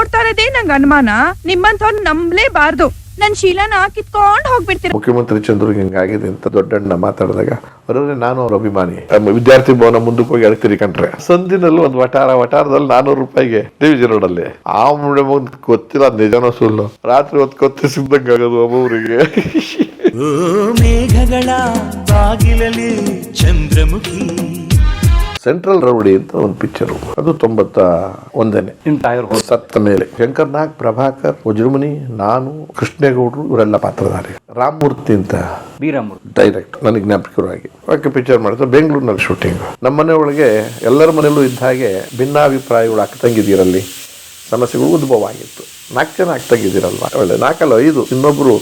ನೋಡ್ತಾ ಇರೋದೇ ನಂಗ್ ಅನುಮಾನ. ನಿಮ್ಮಂಥವ್ರು ನಂಬ್ಲೇಬಾರ್ದು. ನನ್ ಶೀಲನ ಕಿತ್ಕೊಂಡ್ ಹೋಗ್ಬಿಡ್ತೀರ. ಮುಖ್ಯಮಂತ್ರಿ ಚಂದ್ರು ಹಿಂಗಾಗಿದೆ ಅಂತ ದೊಡ್ಡಣ್ಣ ಮಾತಾಡಿದಾಗ ಅವರೇ ನಾನು ಅವ್ರ ಅಭಿಮಾನಿ. ವಿದ್ಯಾರ್ಥಿ ಭವನ ಮುಂದಕ್ಕೆ ಹೋಗಿ ಅಳ್ತೀರಿ ಕಂಡ್ರೆ. ಸಂದಿನಲ್ಲಿ ಒಂದು ವಟಾರ ವಟಾರದಲ್ಲಿ ನಾನೂರು ರೂಪಾಯಿಗೆ ಟಿವಿ ರೋಡ್ ಅಲ್ಲಿ ಆ ಮುಡೆ ಮುಂದೆ ಗೊತ್ತಿಲ್ಲ ನಿಜನ ಸುಳ್ಳು. ರಾತ್ರಿ ಹೊತ್ತು ಕೊತ್ತಿ ಆಗೋದು ಒಬ್ಬೊಬ್ರಿಗೆ ಓ ಮೇಘಗಳ ಬಾಗಿಲಲ್ಲಿ ಚಂದ್ರಮುಖಿ ಸೆಂಟ್ರಲ್ ರೌಡಿ ಅಂತ ಒಂದು ಪಿಕ್ಚರ್ ಅದು ತೊಂಬತ್ತ ಒಂದನೇ. ಸತ್ತ ಮೇಲೆ. ಶಂಕರ್ ನಾಗ್ ಪ್ರಭಾಕರ್ ವಜ್ರಮುನಿ ನಾನು ಕೃಷ್ಣೇಗೌಡರು ಇವರೆಲ್ಲ ಪಾತ್ರಧಾರಿ ರಾಮಮೂರ್ತಿ ಅಂತ ಡೈರೆಕ್ಟ್ ನನಗೆ ಜ್ಞಾಪಕವಾಗಿ. ಓಕೆ ಪಿಕ್ಚರ್ ಮಾಡಿದ್ರು ಬೆಂಗಳೂರಿನಲ್ಲಿ ಶೂಟಿಂಗ್. ನಮ್ಮ ಮನೆ ಒಳಗೆ ಎಲ್ಲರ ಮನೆಯಲ್ಲೂ ಇದ್ದ ಹಾಗೆ ಭಿನ್ನಾಭಿಪ್ರಾಯಗಳು ಅಕ್ಕತಂಗಿದ್ದೀರಲ್ಲಿ ಸಮಸ್ಯೆಗಳು ಉದ್ಭವ ಆಗಿತ್ತು ನಾಲ್ಕು ಜನ ಆಗ್ತಂಗಿದ್ದೀರಲ್ವ? ಒಳ್ಳೆ ನಾಲ್ಕಲ್ಲ ಐದು. ಇನ್ನೊಬ್ರು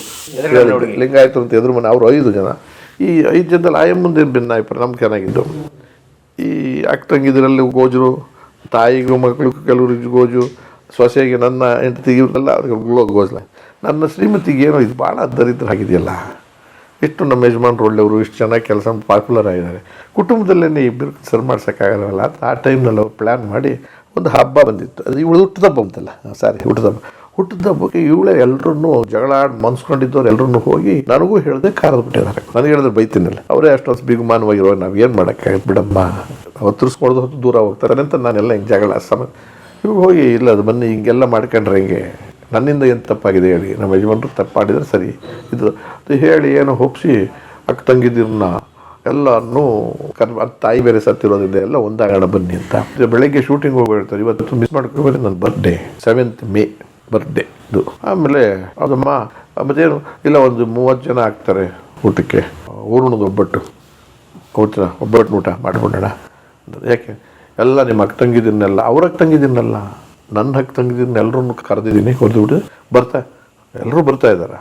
ಲಿಂಗಾಯತರು ಅಂತ ಎದುರು ಮನೆ ಅವರು ಐದು ಜನ. ಈ ಐದು ಜನದಲ್ಲಿ ಆಯ ಮುಂದೆ ಭಿನ್ನಾಭಿಪ್ರಾಯ? ನಮ್ಗೆ ಚೆನ್ನಾಗಿದ್ದು. ಈ ಅಕ್ಕತಂಗಿದಿರಲ್ಲಿ ಗೋಜರು ತಾಯಿಗೂ ಮಕ್ಕಳಿಗೂ ಕೆಲವರು ಗೋಜು, ಸೊಸೆಗೆ ನನ್ನ ಹೆಂಡತಿಗೆ ಇವರೆಲ್ಲ ಅವ್ರಿಗೆ ಗೋಜಲ. ನನ್ನ ಶ್ರೀಮತಿಗೆ ಏನೋ ಇದು ಭಾಳ ದರಿದ್ರ ಆಗಿದೆಯಲ್ಲ. ಇಷ್ಟು ನಮ್ಮ ಯಜಮಾನ್ರು ಒಳ್ಳೆಯವರು, ಇಷ್ಟು ಚೆನ್ನಾಗಿ ಕೆಲಸ ಪಾಪ್ಯುಲರ್ ಆಗಿದ್ದಾರೆ. ಕುಟುಂಬದಲ್ಲೇ ಇಬ್ಬರು ಸರ್ ಮಾಡ್ಸೋಕ್ಕಾಗಲ್ಲ ಆ ಟೈಮ್ನಲ್ಲಿ ಅವ್ರು ಪ್ಲ್ಯಾನ್ ಮಾಡಿ ಒಂದು ಹಬ್ಬ ಬಂದಿತ್ತು. ಅದು ಇವಳು ಹುಟ್ಟಿದಬ್ಬ ಅಂತಲ್ಲ ಸಾರಿ ಹುಟ್ಟದಬ್ಬ ಹುಟ್ಟದಬ್ಬಕ್ಕೆ ಇವಳೆ ಎಲ್ಲರನ್ನೂ ಜಗಳ ಮನ್ಸ್ಕೊಂಡಿದ್ದವ್ರು ಎಲ್ಲರನ್ನು ಹೋಗಿ ನನಗೂ ಹೇಳದೆ ಕಾರದು ಬಿಟ್ಟಿದ್ದಾರೆ ನನಗೆ ಹೇಳಿದ್ರೆ ಬೈತೀನಲ್ಲ. ಅವರೇ ಅಷ್ಟೊಂದು ಬಿಗುಮಾನವಾಗಿರೋ ನಾವು ಏನು ಮಾಡೋಕ್ಕಾಗತ್ತೆ ಬಿಡಮ್ಮ. ಒತ್ತರಿಸ್ಕೊಳ್ದು ಹೊತ್ತು ದೂರ ಹೋಗ್ತಾರೆ. ಅಂತ ನಾನೆಲ್ಲ ಹಿಂಗೆ ಜಗಳ, ಸಮ, ಇವಾಗ ಹೋಗಿ, ಇಲ್ಲ, ಅದು ಬನ್ನಿ, ಹಿಂಗೆಲ್ಲ ಮಾಡ್ಕೊಂಡ್ರೆ ಹಿಂಗೆ? ನನ್ನಿಂದ ಏನು ತಪ್ಪಾಗಿದೆ ಹೇಳಿ. ನಮ್ಮ ಯಜಮಾನ್ರು ತಪ್ಪು ಮಾಡಿದ್ರೆ ಸರಿ. ಇದು, ಅದು ಹೇಳಿ ಏನೋ ಒಪ್ಪಿಸಿ ಅಕ್ಕ ತಂಗಿದಿರನ್ನ ಎಲ್ಲರನ್ನೂ ಕರ್ ತಾಯಿ ಬೇರೆ ಸತ್ತಿರೋದ್ರಿಂದ ಎಲ್ಲ ಒಂದಾಗೋಣ ಬನ್ನಿ ಅಂತ. ಬೆಳಗ್ಗೆ ಶೂಟಿಂಗ್ ಹೋಗ್ಬಿಡ್ತಾರೆ. ಇವತ್ತು ಮಿಸ್ ಮಾಡ್ಕೊಬೇಡಿ ನನ್ನ ಬರ್ಡೇ ಸೆವೆಂತ್ ಮೇ ಬರ್ಡೇ ಇದು. ಆಮೇಲೆ ಅದಮ್ಮ ಮತ್ತೇನು, ಇಲ್ಲ ಒಂದು ಮೂವತ್ತು ಜನ ಆಗ್ತಾರೆ ಊಟಕ್ಕೆ. ಊರ್ಣದ ಒಬ್ಬಟ್ಟು. ಊಟ ಒಬ್ಬಟ್ಟು ಊಟ ಮಾಡ್ಕೊಂಡೋಣ. ಯಾಕೆ? ಎಲ್ಲ ನಿಮ್ಮ ಅಕ್ಕ ತಂಗಿದ್ದೀನಲ್ಲ ಅವ್ರ ಅಕ್ಕ ತಂಗಿದಿನಲ್ಲ ನನ್ನ ಹಕ್ಕ ತಂಗಿದ್ದೀನಿ ಎಲ್ಲರೂ ಕರೆದಿದ್ದೀನಿ ಹೊರದುಬಿಟ್ಟು ಬರ್ತಾ ಎಲ್ಲರೂ ಬರ್ತಾ ಇದ್ದಾರೆ.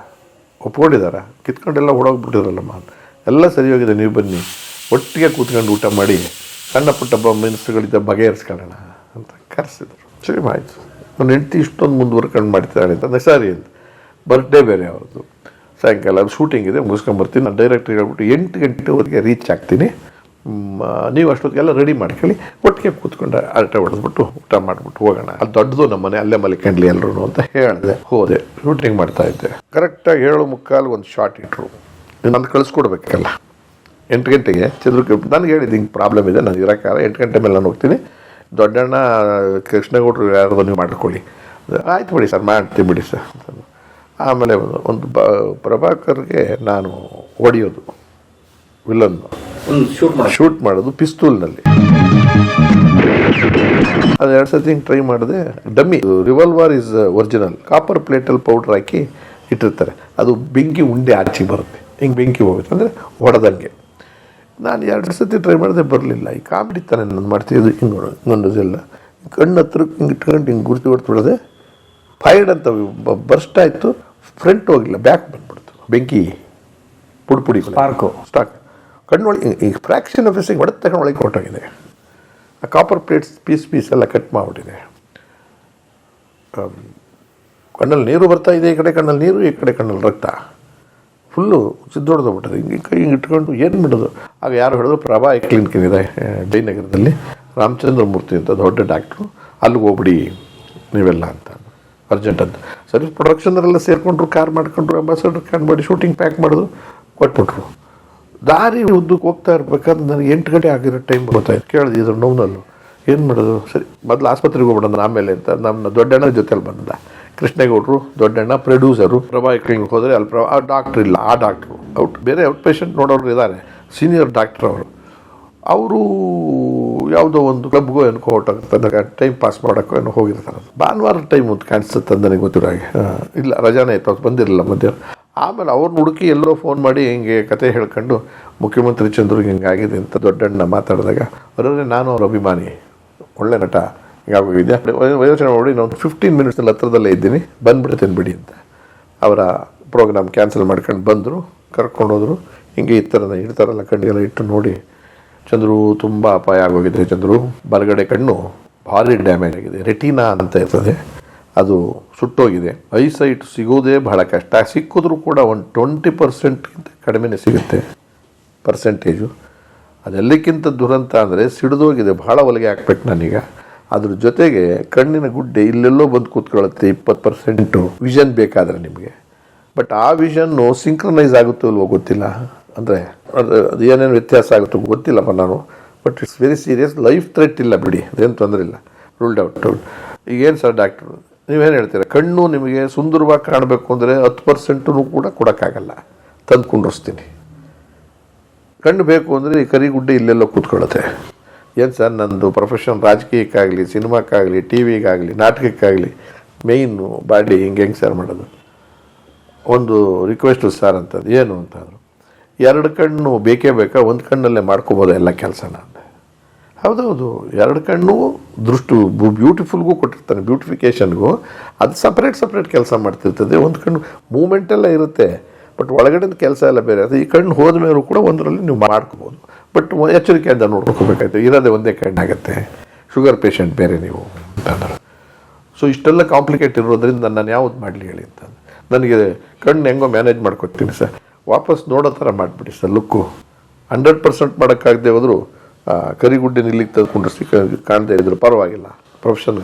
ಒಪ್ಕೊಂಡಿದ್ದಾರೆ. ಕಿತ್ಕೊಂಡೆಲ್ಲ ಓಡೋಗ್ಬಿಟ್ಟಿದ್ರಲ್ಲಮ್ಮ ಎಲ್ಲ ಸರಿ ಹೋಗಿದೆ ನೀವು ಬನ್ನಿ. ಒಟ್ಟಿಗೆ ಕೂತ್ಕೊಂಡು ಊಟ ಮಾಡಿ, ಸಣ್ಣ ಪುಟ್ಟ ಬ ಬಗೆಹರಿಸ್ಕೊಳ್ಳೋಣ ಅಂತ ಕರೆಸಿದ್ರು. ಸರಿ, ಆಯಿತು. ನನ್ನ ಹೆಂಡತಿ ಇಷ್ಟೊಂದು ಮುಂದುವರ್ಕೊಂಡು ಮಾಡ್ತಿದ್ದಾಳೆ ಅಂತ. ಸರಿ ಅಂತ. ಬರ್ಡೇ ಬೇರೆ ಅವ್ರದ್ದು. ಸಾಯಂಕಾಲ ಶೂಟಿಂಗ್ ಇದೆ, ಮುಗಿಸ್ಕೊಂಬರ್ತೀನಿ. ನಾನು ಡೈರೆಕ್ಟ್ರಿಗೆ ಹೇಳ್ಬಿಟ್ಟು ಎಂಟು ಗಂಟೆವರೆಗೆ ರೀಚ್ ಆಗ್ತೀನಿ. ನೀವು ಅಷ್ಟೊತ್ತಿಗೆಲ್ಲ ರೆಡಿ ಮಾಡ್ಕೊಳ್ಳಿ. ಒಟ್ಟಿಗೆ ಕೂತ್ಕೊಂಡು ಅರಟೆ ಹೊಡೆದ್ಬಿಟ್ಟು ಊಟ ಮಾಡಿಬಿಟ್ಟು ಹೋಗೋಣ. ಅದು ದೊಡ್ಡದು ನಮ್ಮ ಮನೆ ಅಲ್ಲೇ ಮಲಿಕೊಂಡ್ಲಿ ಎಲ್ಲರೂ ಅಂತ ಹೇಳಿದೆ. ಹೋದೆ. ಶೂಟಿಂಗ್ ಮಾಡ್ತಾ ಇದ್ದೆ. ಕರೆಕ್ಟಾಗಿ ಏಳು ಮುಕ್ಕಾಲು ಒಂದು ಶಾರ್ಟ್ ಇಟ್ಟರು ನಾನು ಕಳಿಸ್ಕೊಡ್ಬೇಕಲ್ಲ. ಎಂಟು ಗಂಟೆಗೆ ಚಂದ್ರಕ್ಕೆ ನನಗೆ ಹೇಳಿದ್ದು ಹಿಂಗೆ ಪ್ರಾಬ್ಲಮ್ ಇದೆ, ನಾನು ಇರೋಕ್ಕಾಗಲ್ಲ. ಎಂಟು ಗಂಟೆ ಮೇಲೆ ನಾನು ಹೋಗ್ತೀನಿ. ದೊಡ್ಡಣ್ಣ ಕೃಷ್ಣಗೌಡರು ಯಾರು ನೀವು ಮಾಡ್ಕೊಳ್ಳಿ. ಆಯ್ತು ಬಿಡಿ ಸರ್ ಮಾಡ್ತೀನಿ ಬಿಡಿ ಸರ್. ಆಮೇಲೆ ಒಂದು- ಬ ಪ್ರಭಾಕರ್ಗೆ ನಾನು ಹೊಡೆಯೋದು ವಿಲನ್ನು ಶೂಟ್ ಶೂಟ್ ಮಾಡೋದು ಪಿಸ್ತೂಲ್ನಲ್ಲಿ. ಅದು ಎರಡು ಸತಿ ಹಿಂಗೆ ಟ್ರೈ ಮಾಡಿದೆ. Dummy revolver is original. Copper ಪ್ಲೇಟಲ್ಲಿ powder ಹಾಕಿ ಇಟ್ಟಿರ್ತಾರೆ. ಅದು ಬೆಂಕಿ ಉಂಡೆ ಆಚೆಗೆ ಬರುತ್ತೆ. ಹಿಂಗೆ ಬೆಂಕಿ ಹೋಗುತ್ತೆ. ಅಂದರೆ ಹೊಡೆದಂಗೆ. ನಾನು ಎರಡು ಸತಿ ಟ್ರೈ ಮಾಡಿದೆ ಬರಲಿಲ್ಲ. ಈ ಕಾಮಿಡಿ ಥರ ನಾನು ಮಾಡ್ತಿದ್ದು. ಹಿಂಗೆ ನೋಡೋ ಇನ್ನೊಂದು ಎಲ್ಲ ಕಣ್ಣು ಹತ್ರ ಹಿಂಗೆ ಇಟ್ಕೊಂಡು ಹಿಂಗೆ ಗುರುತು ಹೊಡ್ಬಿಡದೆ ಫೈರ್ಡ್ ಅಂತ ಬರ್ಸ್ಟ್ ಆಯಿತು. ಫ್ರಂಟ್ ಹೋಗಿಲ್ಲ ಬ್ಯಾಕ್ ಬಂದ್ಬಿಡ್ತು. ಬೆಂಕಿ ಪುಡಿ ಪುಡಿ ಪಾರ್ಕು. ಸ್ಟಾಕ್ ಕಣ್ಣೊಳಗೆ ಈ ಫ್ರ್ಯಾಕ್ಷನ್ ಆಫ್ ಎಸಿಂಗ್ ಹೊಡೆದ ತಗೊಂಡು ಒಳಗೆ ಹೊರಟೋಗಿದೆ ಆ ಕಾಪರ್ ಪ್ಲೇಟ್ಸ್ ಪೀಸ್ ಪೀಸ್ ಎಲ್ಲ ಕಟ್ ಮಾಡಿಬಿಟ್ಟಿದೆ. ಕಣ್ಣಲ್ಲಿ ನೀರು ಬರ್ತಾ ಇದೆ ಈ ಕಡೆ ಕಣ್ಣಲ್ಲಿ ನೀರು ಈ ಕಡೆ ಕಣ್ಣಲ್ಲಿ ರಕ್ತ. ಫುಲ್ಲು ಸಿದ್ದೊಡ್ದೋಗ್ಬಿಟ್ಟದೆ ಹಿಂಗೆ ಕೈ ಹಿಂಗೆ ಇಟ್ಕೊಂಡು ಏನು ಮಾಡೋದು? ಆಗ ಯಾರು ಹೇಳಿದ್ರು, ಪ್ರಭಾ ಕ್ಲಿನಿಕ್ ಇದೆ ಜಯನಗರದಲ್ಲಿ. ರಾಮಚಂದ್ರ ಮೂರ್ತಿ ಅಂತ ದೊಡ್ಡ ಡಾಕ್ಟ್ರು ಅಲ್ಲಿಗೆ ಹೋಗ್ಬಿಡಿ, ನೀವೆಲ್ಲ ಅಂತ. ಅರ್ಜೆಂಟ್ ಅಂತ. ಸರಿ ಪ್ರೊಡಕ್ಷನರೆಲ್ಲ ಸೇರಿಕೊಂಡ್ರು ಕಾರ್ ಮಾಡ್ಕೊಂಡ್ರು ಅಂಬಾಸಡರ್ ಕಾರ್ ಮಾಡಿ ಶೂಟಿಂಗ್ ಪ್ಯಾಕ್ ಮಾಡೋದು, ಕೊಟ್ಬಿಟ್ರು. ದಾರಿ ಉದ್ದಕ್ಕೆ ಹೋಗ್ತಾ ಇರ್ಬೇಕಾದ್ರೆ ನನಗೆ ಎಂಟು ಗಂಟೆ ಆಗಿರೋ ಟೈಮ್ ಗೊತ್ತಾಯ್ತು ಕೇಳಿದೆ, ಇದ್ರ ನೋವಿನಲ್ಲೂ. ಏನು ಮಾಡೋದು? ಸರಿ, ಮೊದಲು ಆಸ್ಪತ್ರೆಗೆ ಹೋಗ್ಬಿಡೋಣ ಆಮೇಲೆ ಅಂತ. ನಮ್ಮ ದೊಡ್ಡಣ್ಣ ಜೊತೆಲಿ ಬಂದ. ಕೃಷ್ಣೇಗೌಡರು, ದೊಡ್ಡಣ್ಣ ಪ್ರೊಡ್ಯೂಸರು ಪ್ರಭಾ ಕ್ಲಿನಿಕ್ ಹೋದರೆ ಅಲ್ಲಿ ಪ್ರಭಾ ಆ ಡಾಕ್ಟ್ರ್ ಇಲ್ಲ, ಆ ಡಾಕ್ಟ್ರು ಔಟ್ ಬೇರೆ ಔಟ್ ಪೇಷಂಟ್ ನೋಡೋರು ಇದ್ದಾರೆ ಸೀನಿಯರ್ ಡಾಕ್ಟ್ರ್ ಅವರು. ಅವರು ಯಾವುದೋ ಒಂದು ಕ್ಲಬ್ಗೋ ಏನೋ ತಂದಾಗ ಟೈಮ್ ಪಾಸ್ ಮಾಡೋಕ್ಕೋ ಏನೋ ಹೋಗಿರ್ತಾರೆ. ಭಾನುವಾರ ಟೈಮ್ ಅಂತ ಕಾಣಿಸುತ್ತೆ ಅಂತ ನನಗೆ ಗೊತ್ತಿರೋ ಹಾಗೆ. ಇಲ್ಲ, ರಜಾನೇ ಇತ್ತು ಅವತ್ತು ಬಂದಿರಲಿಲ್ಲ ಮಧ್ಯಾಹ್ನ. ಆಮೇಲೆ ಅವ್ರನ್ನ ಹುಡುಕಿ ಎಲ್ಲೋ ಫೋನ್ ಮಾಡಿ ಹಿಂಗೆ ಕತೆ ಹೇಳ್ಕೊಂಡು ಮುಖ್ಯಮಂತ್ರಿ ಚಂದ್ರಿಗೆ ಹಿಂಗಾಗಿದೆ ಅಂತ ದೊಡ್ಡಣ್ಣ ಮಾತಾಡಿದಾಗ ಅವರೇ ನಾನು ಅವ್ರ ಅಭಿಮಾನಿ. ಒಳ್ಳೆ ನಟ. ಹಿಂಗಾಗೋಗಿದೆ. ಯೋಚನೆ ಮಾಡಿ ನಾನು ಫಿಫ್ಟೀನ್ ಮಿನಿಟ್ಸ್ನಲ್ಲಿ ಹತ್ರದಲ್ಲೇ ಇದ್ದೀನಿ. ಬಂದ್ಬಿಡ್ತೇನೆ ಬಿಡಿ ಅಂತ. ಅವರ ಪ್ರೋಗ್ರಾಮ್ ಕ್ಯಾನ್ಸಲ್ ಮಾಡ್ಕೊಂಡು ಬಂದರು ಕರ್ಕೊಂಡೋದ್ರು ಹಿಂಗೆ ಈ ಥರ ಇಡ್ತಾರಲ್ಲ ಕಣ್ಣಿಗೆಲ್ಲ ಇಟ್ಟು ನೋಡಿ. ಚಂದ್ರು ತುಂಬ ಅಪಾಯ ಆಗೋಗಿದೆ ಚಂದ್ರು. ಬಲಗಡೆ ಕಣ್ಣು ಭಾರಿ ಡ್ಯಾಮೇಜ್ ಆಗಿದೆ. ರೆಟಿನಾ ಅಂತ ಇರ್ತದೆ. ಅದು ಸುಟ್ಟೋಗಿದೆ. ಐಸೈಟ್ ಸಿಗೋದೇ ಬಹಳ ಕಷ್ಟ. ಸಿಕ್ಕಿದ್ರೂ ಕೂಡ ಒಂದು ಟ್ವೆಂಟಿ ಪರ್ಸೆಂಟ್ಗಿಂತ ಕಡಿಮೆನೇ ಸಿಗುತ್ತೆ. ಪರ್ಸೆಂಟೇಜು ಅದೆಲ್ಲಕ್ಕಿಂತ ದುರಂತ ಅಂದರೆ ಸಿಡಿದೋಗಿದೆ. ಭಾಳ ಹೊಲಿಗೆ ಹಾಕ್ಬೇಕು ನಾನೀಗ. ಅದ್ರ ಜೊತೆಗೆ ಕಣ್ಣಿನ ಗುಡ್ಡೆ ಇಲ್ಲೆಲ್ಲೋ ಬಂದು ಕೂತ್ಕೊಳ್ಳುತ್ತೆ ಇಪ್ಪತ್ತು ಪರ್ಸೆಂಟು ವಿಷನ್ ಬೇಕಾದರೆ ನಿಮಗೆ. ಬಟ್ ಆ ವಿಷನ್ನು ಸಿಂಕ್ರನೈಸ್ ಆಗುತ್ತೋ ಇಲ್ವೋ ಗೊತ್ತಿಲ್ಲ. ಅಂದರೆ ಅದು ಏನೇನು ವ್ಯತ್ಯಾಸ ಆಗುತ್ತೋ ಗೊತ್ತಿಲ್ಲಪ್ಪ ನಾನು. But it's very serious life threat ಇಲ್ಲ ಬಿಡಿ. ಅದೇನು ತೊಂದರೆ ಇಲ್ಲ. ರೂಲ್ಡ್ ಔಟ್ ಈಗೇನು ಸರ್ ಡಾಕ್ಟ್ರು ನೀವೇನು ಹೇಳ್ತೀರಾ? ಕಣ್ಣು ನಿಮಗೆ ಸುಂದರವಾಗಿ ಕಾಣಬೇಕು ಅಂದರೆ ಹತ್ತು ಪರ್ಸೆಂಟೂ ಕೂಡ ಕೊಡೋಕ್ಕಾಗಲ್ಲ. ತಂದು ಕುಂಡ್ರಿಸ್ತೀನಿ ಕಣ್ಣು ಬೇಕು ಅಂದರೆ ಈ ಕರಿಗುಡ್ಡೆ ಇಲ್ಲೆಲ್ಲೋ ಕೂತ್ಕೊಳ್ಳುತ್ತೆ. ಏನು ಸರ್ ನನ್ನದು ಪ್ರೊಫೆಷನ್ ರಾಜಕೀಯಕ್ಕಾಗಲಿ ಸಿನಿಮಾಕ್ಕಾಗಲಿ ಟಿ ವಿಗಾಗಲಿ ನಾಟಕಕ್ಕಾಗಲಿ ಮೇಯ್ನು ಬಾಡಿ ಹಿಂಗೆ ಹೆಂಗೆ ಸರ್ ಮಾಡೋದು? ಒಂದು ರಿಕ್ವೆಸ್ಟು ಸರ್ ಅಂತಂದು, ಏನು ಅಂತಂದರು? ಎರಡು ಕಣ್ಣು ಬೇಕೇ ಬೇಕಾ? ಒಂದು ಕಣ್ಣಲ್ಲೇ ಮಾಡ್ಕೋಬೋದು ಎಲ್ಲ ಕೆಲಸನ ಅಂದೆ. ಹೌದೌದು, ಎರಡು ಕಣ್ಣು ದೃಷ್ಟು ಬ್ಯೂಟಿಫುಲ್ಗೂ ಕೊಟ್ಟಿರ್ತಾನೆ ಬ್ಯೂಟಿಫಿಕೇಷನ್ಗೂ ಅದು ಸಪ್ರೇಟ್ ಸಪ್ರೇಟ್ ಕೆಲಸ ಮಾಡ್ತಿರ್ತದೆ. ಒಂದು ಕಣ್ಣು ಮೂಮೆಂಟೆಲ್ಲ ಇರುತ್ತೆ. ಬಟ್ ಒಳಗಡೆ ಕೆಲಸ ಎಲ್ಲ ಬೇರೆ. ಅದು ಈ ಕಣ್ಣು ಹೋದ ಮೇಲೂ ಕೂಡ ಒಂದರಲ್ಲಿ ನೀವು ಮಾಡ್ಕೋಬೋದು ಬಟ್ ಎಚ್ಚರಿಕೆಯಿಂದ ನೋಡ್ಕೋಬೇಕಾಯ್ತು. ಇರೋದೇ ಒಂದೇ ಕಣ್ಣಾಗತ್ತೆ. ಶುಗರ್ ಪೇಷಂಟ್ ಬೇರೆ ನೀವು ಅಂತಂದ್ರೆ ಸೊ ಇಷ್ಟೆಲ್ಲ ಕಾಂಪ್ಲಿಕೇಟ್ ಇರೋದ್ರಿಂದ ನಾನು ಯಾವ್ದು ಮಾಡಲಿ ಹೇಳಿ ಅಂತ ನನಗೆ ಕಣ್ಣು ಹೆಂಗೋ ಮ್ಯಾನೇಜ್ ಮಾಡ್ಕೊತೀನಿ ಸರ್. ವಾಪಸ್ ನೋಡೋ ಥರ ಮಾಡಿಬಿಡಿ ಸರ್, ಲುಕ್ಕು. ಹಂಡ್ರೆಡ್ ಪರ್ಸೆಂಟ್ ಮಾಡೋಕ್ಕಾಗದೆ ಹೋದರೂ ಕರಿಗುಡ್ಡೆ ನಿಲ್ಲಿಗೆ ತೆಗೆದುಕೊಂಡ್ರೆ ಕಾಣದೇ ಇದ್ರು ಪರವಾಗಿಲ್ಲ. ಪ್ರೊಫೆಷನ್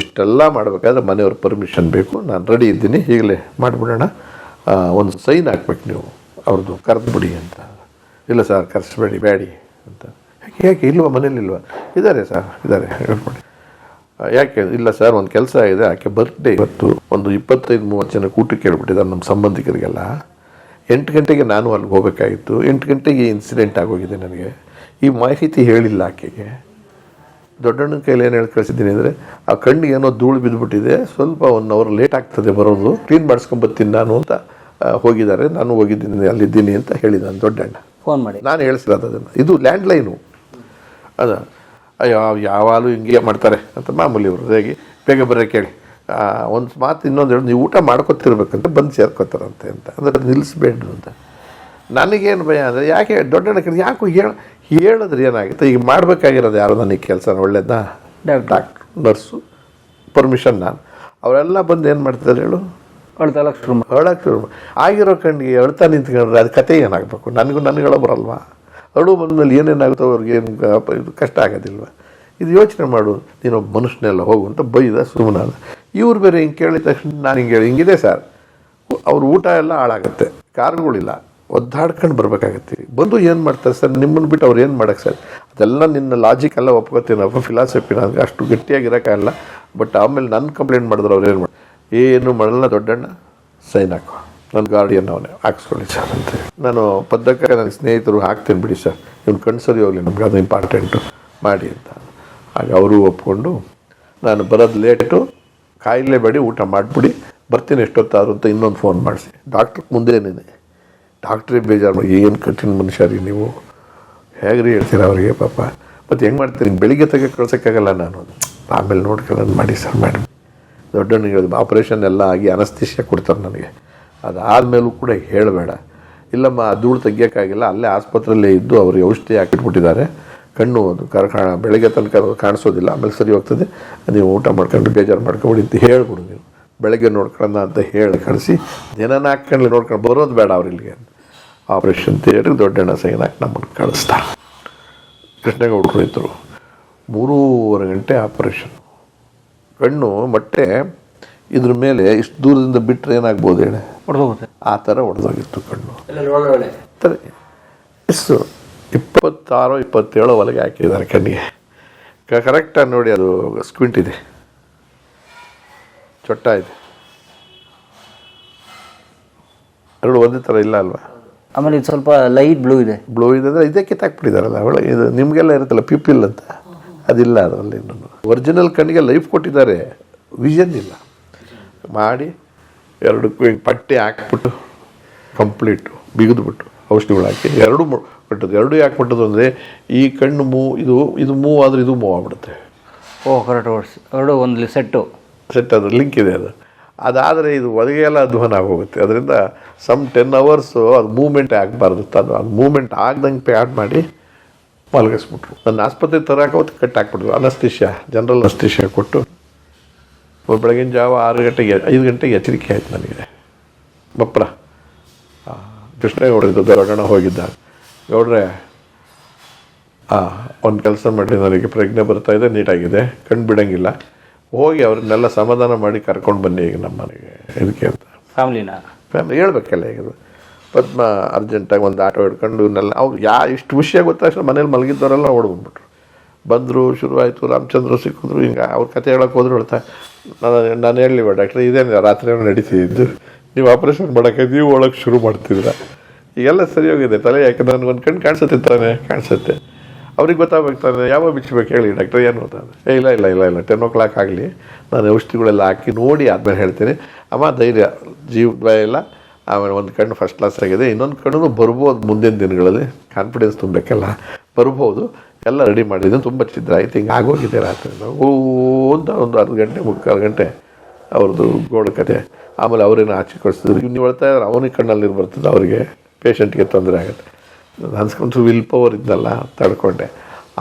ಇಷ್ಟೆಲ್ಲ ಮಾಡಬೇಕಾದ್ರೆ ಮನೆಯವ್ರ ಪರ್ಮಿಷನ್ ಬೇಕು. ನಾನು ರೆಡಿ ಇದ್ದೀನಿ. ಈಗಲೇ ಮಾಡಿಬಿಡೋಣ. ಒಂದು ಸೈನ್ ಹಾಕ್ಬೇಕು ನೀವು. ಅವ್ರದ್ದು ಕರೆದು ಬಿಡಿ ಅಂತ. ಇಲ್ಲ ಸರ್ ಕರೆಸ್ಬೇಡಿ, ಬೇಡಿ ಅಂತ. ಯಾಕೆ ಯಾಕೆ? ಇಲ್ವಾ? ಮನೇಲಿ ಇಲ್ವಾ? ಇದ್ದಾರೆ ಸರ್ ಇದ್ದಾರೆ ಹೇಳ್ಕೊಡಿ. ಯಾಕೆ? ಇಲ್ಲ ಸರ್ ಒಂದು ಕೆಲಸ ಇದೆ. ಆಕೆ ಬರ್ತ್ಡೇ ಇವತ್ತು. ಒಂದು ಇಪ್ಪತ್ತೈದು ಮೂವತ್ತು ಜನ ಊಟಕ್ಕೆ ಹೇಳ್ಬಿಟ್ಟಿದ್ದಾರೆ ನಮ್ಮ ಸಂಬಂಧಿಕರಿಗೆಲ್ಲ. ಎಂಟು ಗಂಟೆಗೆ ನಾನು ಅಲ್ಲಿಗೆ ಹೋಗಬೇಕಾಗಿತ್ತು. ಎಂಟು ಗಂಟೆಗೆ ಇನ್ಸಿಡೆಂಟ್ ಆಗೋಗಿದೆ ನನಗೆ. ಈ ಮಾಹಿತಿ ಹೇಳಿಲ್ಲ ಆಕೆಗೆ. ದೊಡ್ಡಣ್ಣನ ಕೈಲಿ ಏನು ಹೇಳಿ ಕಳಿಸಿದ್ದೀನಿ ಅಂದರೆ, ಆ ಕಣ್ಣಿಗೆ ಏನೋ ಧೂಳು ಬಿದ್ದುಬಿಟ್ಟಿದೆ ಸ್ವಲ್ಪ ಒನ್ ಅವರ್ ಲೇಟ್ ಆಗ್ತದೆ ಬರೋದು. ಕ್ಲೀನ್ ಮಾಡಿಸ್ಕೊಂಬರ್ತೀನಿ ನಾನು ಅಂತ ಹೋಗಿದ್ದಾರೆ. ನಾನು ಹೋಗಿದ್ದೀನಿ ಅಲ್ಲಿದ್ದೀನಿ ಅಂತ ಹೇಳಿದ ನಾನು ದೊಡ್ಡಣ್ಣ ಫೋನ್ ಮಾಡಿ. ನಾನು ಹೇಳಿಸಿರೋದು ಅದನ್ನು. ಇದು ಲ್ಯಾಂಡ್ಲೈನು. ಅದ. ಅಯ್ಯೋ ಯಾವಾಗಲೂ ಹಿಂಗೆ ಮಾಡ್ತಾರೆ ಅಂತ ಮಾಮೂಲಿ ಅವರು ಹೇಗೆ? ಬೇಗ ಬರೋ ಹೇಳಿ ಒಂದು ಮಾತು ಇನ್ನೊಂದು ಹೇಳಿ ನೀವು ಊಟ ಮಾಡ್ಕೊತಿರ್ಬೇಕಂತ ಬಂದು ಸೇರ್ಕೋತಾರಂತೆ ಅಂತ. ಅಂದರೆ ನಿಲ್ಲಿಸ್ಬೇಡ್ರು ಅಂತ. ನನಗೇನು ಭಯ ಅಂದರೆ ಯಾಕೆ ದೊಡ್ಡಣ್ಣ ಕೇಳಿ ಯಾಕೋ ಹೇಳ ಹೇಳಿದ್ರೆ ಏನಾಗುತ್ತೆ? ಈಗ ಮಾಡಬೇಕಾಗಿರೋದು ಯಾರು ನನಗೆ ಕೆಲಸ ಒಳ್ಳೇದಾ? ಡಾಕ್ಟ್ರ್. ಡಾಕ್ಟ್ರು ನರ್ಸು ಪರ್ಮಿಷನ್ ನಾನು. ಅವರೆಲ್ಲ ಬಂದು ಏನು ಮಾಡ್ತಾರೆ ಹೇಳು? ಅಳ್ತಾಳಕ್ ಶುರು ಅಳಕ್ಕೆ ಶುರು ಆಗಿರೋ ಕಣ್ಣಿಗೆ ಅಳ್ತಾ ನಿಂತ್ಕೊಂಡ್ರೆ ಅದು ಕತೆ ಏನಾಗಬೇಕು? ನನಗೂ ನನಗಳ ಬರಲ್ವಾ ಅಳು ಬಂದಮೇಲೆ ಏನೇನಾಗುತ್ತೋ ಅವ್ರಿಗೆ ಏನು ಇದು ಕಷ್ಟ ಆಗೋದಿಲ್ವ? ಇದು ಯೋಚನೆ ಮಾಡು. ನೀನೊಬ್ಬ ಮನುಷ್ಯನೆಲ್ಲ, ಹೋಗು ಅಂತ ಬೈದ ಸುಮ್ಮನಾದ ಇವ್ರು ಬೇರೆ ಹಿಂಗೆ ಕೇಳಿದ ತಕ್ಷಣ ನಾನು ಹಿಂಗೆ ಹೇಳಿ, ಹಿಂಗಿದೆ ಸರ್. ಅವ್ರ ಊಟ ಎಲ್ಲ ಹಾಳಾಗುತ್ತೆ. ಕಾರುಗಳಿಲ್ಲ. ಒದ್ದಾಡ್ಕೊಂಡು ಬರಬೇಕಾಗತ್ತೆ. ಬಂದು ಏನು ಮಾಡ್ತಾರೆ ಸರ್? ನಿಮ್ಮನ್ನು ಬಿಟ್ಟು ಅವ್ರು ಏನು ಮಾಡೋಕ್ಕೆ ಸರ್ ಅದೆಲ್ಲ ನಿನ್ನ ಲಾಜಿಕ್ ಎಲ್ಲ ಒಪ್ಕೋತೀನಪ್ಪ ಫಿಲಾಸಫಿ ನನಗೆ ಅಷ್ಟು ಗಟ್ಟಿಯಾಗಿರೋಕ್ಕಾಗಲ್ಲ ಬಟ್ ಆಮೇಲೆ ನನ್ನ ಕಂಪ್ಲೇಂಟ್ ಮಾಡಿದ್ರು ಅವ್ರು ಏನು ಮಾಡಿ ಏನು ಮಾಡಲ್ಲ ದೊಡ್ಡಣ್ಣ. ಸೈನ್ ಹಾಕೋ. ನನ್ನ ಗಾರ್ಡಿಯನ್ ಅವನೇ ಹಾಕ್ಸ್ಕೊಳ್ಳಿ ಸರ್ ಅಂತ ನಾನು ಪದ್ದಕ್ಕೆ ನನ್ನ ಸ್ನೇಹಿತರು ಹಾಕ್ತೀನಿ ಬಿಡಿ ಸರ್ ಇವ್ನು ಕಣ್ಸರಿ ಸರಿ ಹೋಗಲಿ ನಮ್ಗೆ ಅದು ಇಂಪಾರ್ಟೆಂಟು ಮಾಡಿ ಅಂತ. ಆಗ ಅವರು ಒಪ್ಕೊಂಡು ನಾನು ಬರೋದು ಲೇಟು ಕಾಯಿಲೆ ಬೇಡಿ ಊಟ ಮಾಡಿಬಿಡಿ. ಬರ್ತೀನಿ ಎಷ್ಟೊತ್ತಾದ್ರು ಅಂತ ಇನ್ನೊಂದು ಫೋನ್ ಮಾಡಿಸಿ. ಡಾಕ್ಟ್ರ್ ಮುಂದೇನೇನೆ ಡಾಕ್ಟ್ರಿಗೆ ಬೇಜಾರು ಮಾಡಿ ಏನು ಕಠಿಣ ಮನುಷ್ಯ ರೀ ನೀವು? ಹೇಗೆ ರೀ ಹೇಳ್ತೀರ ಅವರಿಗೆ ಪಾಪ. ಮತ್ತು ಹೆಂಗೆ ಮಾಡ್ತೀರಿ? ಬೆಳಿಗ್ಗೆ ತೆಗೆ ಕಳ್ಸೋಕ್ಕಾಗಲ್ಲ ನಾನು. ಆಮೇಲೆ ನೋಡ್ಕೊಳ್ಳೋದು ಮಾಡಿ ಸರ್ ಮಾಡಿ ದೊಡ್ಡಣ್ಣಿಗೆ ಹೇಳಿದ್ವಿ ಆಪ್ರೇಷನ್ ಎಲ್ಲ ಆಗಿ ಅನಸ್ತಿಷ್ಯ ಕೊಡ್ತಾರೆ ನನಗೆ. ಅದಾದಮೇಲೂ ಕೂಡ ಹೇಳಬೇಡ. ಇಲ್ಲಮ್ಮ, ಆ ಧೂಳು ತೆಗಿಯೋಕ್ಕಾಗಿಲ್ಲ ಅಲ್ಲೇ ಆಸ್ಪತ್ರೆಯಲ್ಲೇ ಇದ್ದು ಅವ್ರಿಗೆ ಔಷಧಿ ಹಾಕಿಟ್ಬಿಟ್ಟಿದ್ದಾರೆ. ಕಣ್ಣು ಅದು ಕರ ಕಾಣ ಬೆಳಗ್ಗೆ ತನಕ ಕಾಣಿಸೋದಿಲ್ಲ, ಆಮೇಲೆ ಸರಿ ಹೋಗ್ತದೆ. ನೀವು ಊಟ ಮಾಡ್ಕೊಂಡು ಬೇಜಾರು ಮಾಡ್ಕೊಬಿಡಿ ಅಂತ ಹೇಳ್ಬಿಡು ನೀವು. ಬೆಳಗ್ಗೆ ನೋಡ್ಕೊಳ್ಳೋಣ ಅಂತ ಹೇಳಿ ಕಳಿಸಿ. ದಿನ ಹಾಕ್ಕೊಂಡು ನೋಡ್ಕೊಂಡು ಬರೋದು ಬೇಡ ಅವರಿಲ್ಲಿಗೆ ಆಪ್ರೇಷನ್ ಥಿಯೇಟ್ರಿಗೆ ದೊಡ್ಡಣ್ಣ ಸೈನ್ ಹಾಕಿ ನಮ್ಮನ್ನು ಕಳಿಸ್ತಾರೆ. ಕೃಷ್ಣಗೌಡರು ಇದ್ದರು. ಮೂರುವರೆ ಗಂಟೆ ಆಪರೇಷನ್ ಕಣ್ಣು ಮೊಟ್ಟೆ ಇದ್ರ ಮೇಲೆ ಇಷ್ಟು ದೂರದಿಂದ ಬಿಟ್ಟರೆ ಏನಾಗ್ಬೋದು ಹೇಳಿ? ಆ ಥರ ಒಡೆದೋಗಿತ್ತು ಕಣ್ಣು. ಸರಿ ಎಷ್ಟು ಇಪ್ಪತ್ತಾರು ಇಪ್ಪತ್ತೇಳು ಒಳಗೆ ಹಾಕಿದ್ದಾರೆ ಕಣ್ಣಿಗೆ. ಕರೆಕ್ಟಾಗಿ ನೋಡಿ ಅದು ಸ್ಕ್ವಿಂಟ್ ಇದೆ. ಚೊಟ್ಟ ಇದೆ. ಎರಡು ಒಂದೇ ಥರ ಇಲ್ಲ ಅಲ್ವಾ? ಆಮೇಲೆ ಇದು ಸ್ವಲ್ಪ ಲೈಟ್ ಬ್ಲೂ ಇದೆ. ಬ್ಲೂ ಇದೆ ಇದಕ್ಕೆ ಕಿತ್ತಾಕ್ಬಿಟ್ಟಿದ್ದಾರಲ್ಲ ಒಳಗೆ ಇದು ನಿಮಗೆಲ್ಲ ಇರುತ್ತಲ್ಲ ಪಿಪಿಲ್ ಅಂತ? ಅದಿಲ್ಲ ಅದರಲ್ಲಿ ಇನ್ನೊಂದು. ಒರಿಜಿನಲ್ ಕಣ್ಣಿಗೆ ಲೈಫ್ ಕೊಟ್ಟಿದ್ದಾರೆ. ವಿಷನ್ ಇಲ್ಲ. ಮಾಡಿ ಎರಡಕ್ಕೂ ಹಿಂಗೆ ಪಟ್ಟಿ ಹಾಕ್ಬಿಟ್ಟು ಕಂಪ್ಲೀಟು ಬಿಗಿದ್ಬಿಟ್ಟು ಔಷಧಿಗಳು ಹಾಕಿ ಎರಡು ಬಿಟ್ಟದ್ದು ಎರಡು ಯಾಕೆ ಬಿಟ್ಟದ್ದು ಅಂದರೆ ಈ ಕಣ್ಣು ಮೂವ್ ಇದು ಇದು ಮೂವ್ ಆದರೆ ಇದು ಮೂವ್ ಆಗ್ಬಿಡುತ್ತೆ. ಓ ಕರೆಕ್ಟ್ ವರ್ಡ್ಸ್ ಎರಡು ಒಂದು ಸೆಟ್ಟು ಸೆಟ್ ಅದು ಲಿಂಕ್ ಇದೆ ಅದು. ಅದಾದರೆ ಇದು ಒಳಗೆ ಎಲ್ಲ ಅಧ್ವಾನ ಆಗೋಗುತ್ತೆ. ಅದರಿಂದ ಸಮ್ ಟೆನ್ ಅವರ್ಸು ಅದು ಮೂವ್ಮೆಂಟ್ ಆಗಬಾರ್ದು. ಅದು ಅದು ಮೂವ್ಮೆಂಟ್ ಆಗ್ದಂಗೆ ಪ್ಯಾಡ್ ಮಾಡಿ ಮಲಗಿಸ್ಬಿಟ್ರು ನನ್ನ ಆಸ್ಪತ್ರೆ ತರಕ ಅವತ್ತು ಕಟ್ ಹಾಕ್ಬಿಟ್ರು ಅನಸ್ತಿಷ್ಯ ಜನರಲ್ ಅನಸ್ತಿಷ್ಯ ಕೊಟ್ಟು. ಬೆಳಗಿನ ಜಾವ ಆರು ಗಂಟೆಗೆ ಐದು ಗಂಟೆಗೆ ಎಚ್ಚರಿಕೆ ಆಯ್ತು ನನಗೆ. ಬಪ್ರ ಕೃಷ್ಣೇಗೌಡರಿದ್ದು ದೊಡ್ಡಣ್ಣ ಹೋಗಿದ್ದ ಗೌಡ್ರೆ ಒಂದು ಕೆಲಸ ಮಾಡಿ ನನಗೆ ಪ್ರಜ್ಞೆ ಬರ್ತಾ ಇದೆ ನೀಟಾಗಿದೆ ಕಣ್ಣು ಬಿಡೋಂಗಿಲ್ಲ. ಹೋಗಿ ಅವ್ರನ್ನೆಲ್ಲ ಸಮಾಧಾನ ಮಾಡಿ ಕರ್ಕೊಂಡು ಬನ್ನಿ ಈಗ ನಮ್ಮ ಮನೆಗೆ ಇದಕ್ಕೆ ಅಂತ. ಫ್ಯಾಮಿಲಿನ? ಫ್ಯಾಮಿಲಿ ಹೇಳ್ಬೇಕಲ್ಲ ಈಗ. ಅದು. ಪದ್ಮ ಅರ್ಜೆಂಟಾಗಿ ಒಂದು ಆಟೋ ಹಿಡ್ಕೊಂಡು ಇವನ್ನೆಲ್ಲ ಅವ್ರು ಯಾ ಇಷ್ಟು ವಿಷಯ ಗೊತ್ತಾಗ ಮನೇಲಿ ಮಲಗಿದ್ದವರೆಲ್ಲ ಓಡ್ಬಂದ್ಬಿಟ್ರು. ಬಂದರು, ಶುರುವಾಯಿತು, ರಾಮಚಂದ್ರ ಸಿಕ್ಕಿದ್ರು, ಹಿಂಗೆ ಅವ್ರ ಕತೆ ಹೇಳೋಕೆ ಹೋದ್ರು ಹೇಳ್ತಾ, ನಾನು ನಾನು ಹೇಳಲಿವ ಡಾಕ್ಟ್ರೆ ಇದೇನು ರಾತ್ರಿ ನಡೀತಿದ್ದು ನೀವು ಆಪ್ರೇಷನ್ ಮಾಡೋಕ್ಕೆ ನೀವು ಒಳಗೆ ಶುರು ಮಾಡ್ತಿದ್ರ ಈಗೆಲ್ಲ ಸರಿ ಹೋಗಿದೆ. ತಲೆ ಯಾಕಂದ್ರೆ ಒಂದು ಕಣ್ಣು ಕಾಣಿಸುತ್ತೆ ತಾನೆ? ಕಾಣಿಸುತ್ತೆ. ಅವ್ರಿಗೆ ಗೊತ್ತಾಗಬೇಕು ತಾನೆ? ಯಾವಾಗ ಬಿಚ್ಚಬೇಕು ಹೇಳಿ ಡಾಕ್ಟರ್, ಏನು ಅಂತಾರೆ ಏ, ಇಲ್ಲ ಇಲ್ಲ ಇಲ್ಲ ಇಲ್ಲ ಟೆನ್ ಓ ಕ್ಲಾಕ್ ಆಗಲಿ. ನಾನು ಔಷಧಿಗಳೆಲ್ಲ ಹಾಕಿ ನೋಡಿ ಆದಮೇಲೆ ಹೇಳ್ತೀನಿ. ಅಮ್ಮ ಧೈರ್ಯ, ಜೀವ ಭಯ ಇಲ್ಲ ಆಮೇಲೆ ಒಂದು ಕಣ್ಣು ಫಸ್ಟ್ ಕ್ಲಾಸ್ ಆಗಿದೆ. ಇನ್ನೊಂದು ಕಣ್ಣು ಬರ್ಬೋದು ಮುಂದಿನ ದಿನಗಳಲ್ಲಿ. ಕಾನ್ಫಿಡೆನ್ಸ್ ತುಂಬಬೇಕಲ್ಲ. ಬರ್ಬೋದು ಎಲ್ಲ ರೆಡಿ ಮಾಡಿದ್ದೀನಿ ತುಂಬ ಚಿತ್ರ ಆಯ್ತು ಹಿಂಗೆ ಆಗೋಗಿದೆ ರಾತ್ರಿ. ಓ ಅಂತ ಒಂದು ಅರ್ಧ ಗಂಟೆ, ಮುಕ್ಕಾಲು ಗಂಟೆ ಅವ್ರದ್ದು ಗೋಳು ಕತೆ ಆಮೇಲೆ ಅವರೇನು ಆಚೆ ಕಳಿಸಿದ್ರು ಇವ್ನು ಹೇಳ್ತಾ ಇದ್ರೆ, ಅವನಿಗೆ ಕಣ್ಣಲ್ಲಿ ಬರ್ತದೆ, ಅವರಿಗೆ ಪೇಷಂಟ್ಗೆ ತೊಂದರೆ ಆಗುತ್ತೆ. ಅನ್ಸ್ಕೊಂಡು ವಿಲ್ ಪವರ್ ಇದ್ದಲ್ಲ ತಡ್ಕೊಂಡೆ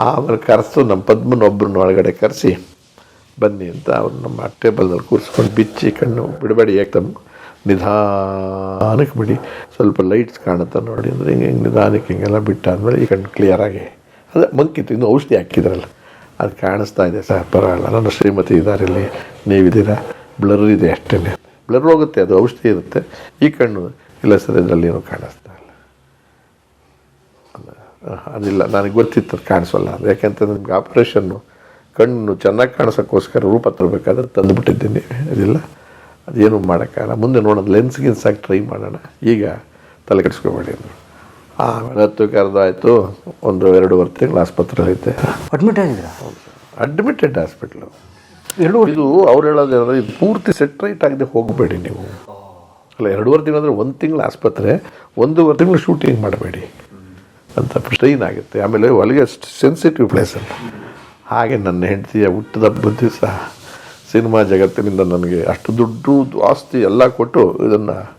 ಆಮೇಲೆ ಕರೆಸು ನಮ್ಮ ಪದ್ಮನ ಒಬ್ಬರನ್ನ ಒಳಗಡೆ ಕರೆಸಿ, ಬನ್ನಿ ಅಂತ ಅವ್ರು ನಮ್ಮ ಟೇಬಲ್ನಲ್ಲಿ ಕೂರಿಸ್ಕೊಂಡು ಬಿಚ್ಚಿ ಕಣ್ಣು ಬಿಡಬೇಡಿ ಏಕದಮ್. ನಿಧಾನಕ್ಕೆ ಬಿಡಿ. ಸ್ವಲ್ಪ ಲೈಟ್ಸ್ ಕಾಣುತ್ತೆ ನೋಡಿ ಅಂದರೆ ಹಿಂಗೆ ಹಿಂಗೆ ನಿಧಾನಕ್ಕೆ ಹಿಂಗೆಲ್ಲ ಬಿಟ್ಟಾದ್ಮೇಲೆ ಈ ಕಣ್ಣು ಕ್ಲಿಯರಾಗಿ ಅದೇ ಮಂಕಿತ್ತು ಇನ್ನೂ ಔಷಧಿ ಹಾಕಿದ್ರಲ್ಲ. ಅದು ಕಾಣಿಸ್ತಾ ಇದೆ ಸರ್, ಪರವಾಗಿಲ್ಲ. ನನ್ನ ಶ್ರೀಮತಿ ಇದ್ದಾರೆ ಇಲ್ಲಿ, ನೀವಿದ್ದೀರಾ? ಬ್ಲರ್ ಇದೆ ಅಷ್ಟೇ. ಬ್ಲರ್ ಹೋಗುತ್ತೆ, ಅದು ಔಷಧಿ ಇರುತ್ತೆ. ಈ ಕಣ್ಣು, ಇಲ್ಲ ಸರ್, ಇದರಲ್ಲಿ ಏನೂ ಕಾಣಿಸ್ತಾ ಇಲ್ಲ. ಅದಿಲ್ಲ, ನನಗೆ ಗೊತ್ತಿತ್ತು ಅದು ಕಾಣಿಸೋಲ್ಲ ಯಾಕೆಂತಂದ್ರೆ ನಿಮ್ಗೆ ಆಪ್ರೇಷನ್ನು ಕಣ್ಣು ಚೆನ್ನಾಗಿ ಕಾಣಿಸೋಕ್ಕೋಸ್ಕರ ರೂಪ ತರಬೇಕಾದ್ರೆ ತಂದುಬಿಟ್ಟಿದ್ದೀನಿ, ಅದಿಲ್ಲ? ಅದೇನು ಮಾಡೋಕ್ಕಾಗಲ್ಲ. ಮುಂದೆ ನೋಡೋದು ಲೆನ್ಸ್ ಗಿನ್ಸ್ ಹಾಕಿ ಟ್ರೈ ಮಾಡೋಣ. ಈಗ ತಲೆ ಕೆಡಿಸ್ಕೊಬೇಡಿ ಅಂದರು ಆಮೇಲೆ ಹತ್ತು ಕರೆದಾಯಿತು ಒಂದು ಎರಡೂವರೆ ತಿಂಗಳು ಆಸ್ಪತ್ರೆಯಲ್ಲಿದ್ದೆ ಅಡ್ಮಿಟ್ ಆಗಿದ್ದೀರಾ? ಅಡ್ಮಿಟೆಡ್ ಹಾಸ್ಪಿಟ್ಲು ಎರಡು ಇದು ಅವ್ರು ಹೇಳೋದೇನಂದ್ರೆ ಇದು ಪೂರ್ತಿ ಸೆಟ್ ರೈಟ್ ಆಗದೆ ಹೋಗಬೇಡಿ ನೀವು. ಅಲ್ಲ ಎರಡೂವರೆ ತಿಂಗಳು ಅಂದರೆ ಒಂದು ತಿಂಗಳು ಆಸ್ಪತ್ರೆ ಒಂದೂವರೆ ತಿಂಗಳು ಶೂಟಿಂಗ್ ಮಾಡಬೇಡಿ ಅಂತ ಸ್ಟ್ರೈನ್ ಆಗುತ್ತೆ. ಆಮೇಲೆ ಒಳಗೆ ಸೆನ್ಸಿಟಿವ್ ಪ್ಲೇಸ್ ಅಂತ. ಹಾಗೆ ನನ್ನ ಹೆಂಡತಿಯ ಹುಟ್ಟದ ಬುದ್ಧಿ ದಿವಸ ಸಿನಿಮಾ ಜಗತ್ತಿನಿಂದ ನನಗೆ ಅಷ್ಟು ದುಡ್ಡು ಆಸ್ತಿ ಎಲ್ಲ ಕೊಟ್ಟು ಇದನ್ನು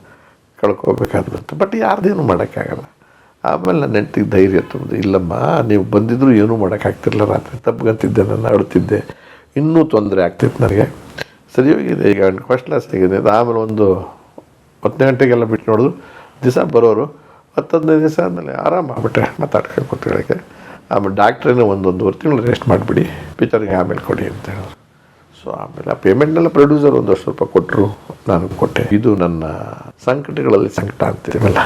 ಕಳ್ಕೋಬೇಕಾದಂತ. ಬಟ್ ಯಾರ್ದೇನು ಮಾಡೋಕ್ಕಾಗಲ್ಲ. ಆಮೇಲೆ ನನ್ನ ನೆಂಟಿಗೆ ಧೈರ್ಯ ತುಂಬಿದೆ. ಇಲ್ಲಮ್ಮ, ನೀವು ಬಂದಿದ್ದರೂ ಏನೂ ಮಾಡೋಕ್ಕಾಗ್ತಿರಲ್ಲ ರಾತ್ರಿ ತಪ್ಪಗಂತಿದ್ದೆ ನಾನು ಆಡುತ್ತಿದ್ದೆ ಇನ್ನೂ ತೊಂದರೆ ಆಗ್ತಿತ್ತು ನನಗೆ. ಸರಿ ಹೋಗಿದೆ ಈಗ ಫಸ್ಟ್ ಕ್ಲಾಸ್ ಆಗಿದೆ ಆಮೇಲೆ ಒಂದು ಹತ್ತನೇ ಗಂಟೆಗೆಲ್ಲ ಬಿಟ್ಟು ನೋಡಿದ್ರು. ದಿವಸ ಬರೋರು. ಹತ್ತು ಹದಿನೈದು ದಿವಸ ಆದಮೇಲೆ ಆರಾಮಾಗ್ಬಿಟ್ಟೆ ಮಾತಾಡ್ಕೊಂಡು ಕೂತ್ಕೊಳ್ಳೋಕ್ಕೆ. ಆಮೇಲೆ ಡಾಕ್ಟ್ರೇನೋ ಒಂದೊಂದುವರೆ ತಿಂಗಳು ರೆಸ್ಟ್ ಮಾಡಿಬಿಡಿ. ಪಿಕ್ಚರ್ಗೆ ಆಮೇಲೆ ಕೊಡಿ ಅಂತ ಹೇಳಿದ್ರು. ಸೊ ಆಮೇಲೆ ಆ ಪೇಮೆಂಟ್ನೆಲ್ಲ ಪ್ರೊಡ್ಯೂಸರ್ ಒಂದಷ್ಟು ರೂಪಾಯಿ ಕೊಟ್ಟರು ನಾನು ಕೊಟ್ಟೆ. ಇದು ನನ್ನ ಸಂಕಟಗಳಲ್ಲಿ ಸಂಕಟ ಅಂತೀವಲ್ಲ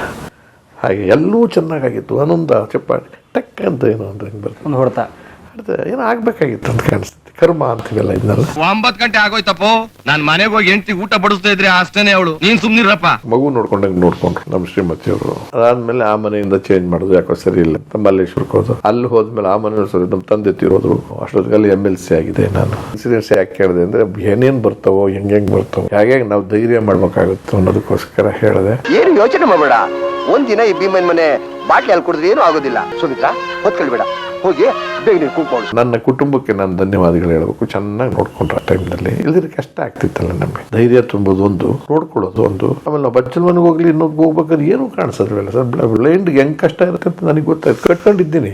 ಹಾಗೆ ಎಲ್ಲೂ ಚೆನ್ನಾಗಾಗಿತ್ತು. ಆನಂದ ಚಪ್ಪಾಡಿ ಟಕ್ ಅಂತ ಏನೋ ಅಂದ್ರೆ ಹಿಂಗೆ ಬರ್ತದೆ ಒಂದು ಹೊಡೆತ. ಅದೇ ಏನೋ ಆಗಬೇಕಾಗಿತ್ತು ಅಂತ ಕಾಣಿಸ್ತದೆ ಕರ್ಮ ಅಂತೀವಲ್ಲ ಇದನ್ನೆಲ್ಲ ಒಂಬತ್ ಗಂಟೆ ಆಗೋಯ್ತಪ್ಪ. ನಾನು ಮನೆಗೆ ಹೋಗಿ ಹೆಂಡತಿ ಊಟ ಬಡಿಸ್ತಾ ಇದ್ರೆ ಅಷ್ಟೇನೆ ಅವಳು. ನೀನ್ ಸುಮ್ನಿರಪ್ಪ. ಮಗು ನೋಡ್ಕೊಂಡಂಗೆ ನೋಡ್ಕೊಂಡ್ರು ನಮ್ಮ ಶ್ರೀಮತಿಯವರು ಅದಾದ್ಮೇಲೆ ಆ ಮನೆಯಿಂದ ಚೇಂಜ್ ಮಾಡೋದು ಯಾಕೋ ಸರಿ ಇಲ್ಲ ನಮ್ಮ ಮಲ್ಲೇಶ್ವರಕ್ಕೆ ಹೋದ್ರು. ಅಲ್ಲಿ ಹೋದ್ಮೇಲೆ ಆ ಮನೆ ಸರಿ ನಮ್ಮ ತಂದೆ ತೀರೋದ್ರು. ಅಷ್ಟೊತ್ತಿಗೆ ಎಂ ಎಲ್ ಸಿ ಆಗಿದೆ ನಾನು. ಇನ್ಸಿಡೆನ್ಸ್ ಯಾಕೆ ಹೇಳಿದೆ ಅಂದ್ರೆ ಏನೇನ್ ಬರ್ತಾವೋ ಹೆಂಗ್ ಹೆಂಗ್ ಬರ್ತಾವೋ ಹೇಗೆ ನಾವು ಧೈರ್ಯ ಮಾಡ್ಬೇಕಾಗುತ್ತೆ ಅನ್ನೋದಕ್ಕೋಸ್ಕರ ಹೇಳಿದೆ. ಏನು ಯೋಚನೆ ಮಾಡಬೇಡ. ಒಂದಿನ ಈ ಭೀಮನ್ ಮನೆ ಬಾಟ್ಲಿ ಅಲ್ಲಿ ಕುಡಿದ್ರೆ ಏನು ಆಗೋದಿಲ್ಲ. ಸುಮಿತ್ರ ಹೊತ್ಕೊಳ್ಬೇಡ. ಹೋಗಿ ಬೇಗ ನೀವು ಕೂತ್ಕೊಂಡು ನನ್ನ ಕುಟುಂಬಕ್ಕೆ ನಾನು ಧನ್ಯವಾದಗಳು ಹೇಳ್ಬೇಕು. ಚೆನ್ನಾಗಿ ನೋಡ್ಕೊಂಡ್ರೆ ಆ ಟೈಮ್ನಲ್ಲಿ. ಇಲ್ದಿರ ಕಷ್ಟ ಆಗ್ತಿತ್ತಲ್ಲ ನಮಗೆ. ಧೈರ್ಯ ತುಂಬೋದು ಒಂದು ನೋಡ್ಕೊಳ್ಳೋದು ಒಂದು. ಆಮೇಲೆ ನಾವು ಬಚ್ಚಲ್ ಮನೆಗೆ ಹೋಗ್ಲಿ ಇನ್ನೊಂದು ಹೋಗ್ಬೇಕಾದ್ರೆ ಏನೂ ಕಾಣಿಸೋದಿಲ್ಲ ಸರ್. ಬ್ಲೈಂಡ್ಗೆ ಹೆಂಗೆ ಕಷ್ಟ ಇರುತ್ತೆ ಅಂತ ನನಗೆ ಗೊತ್ತಾಯ್ತು. ಕಟ್ಕೊಂಡಿದ್ದೀನಿ.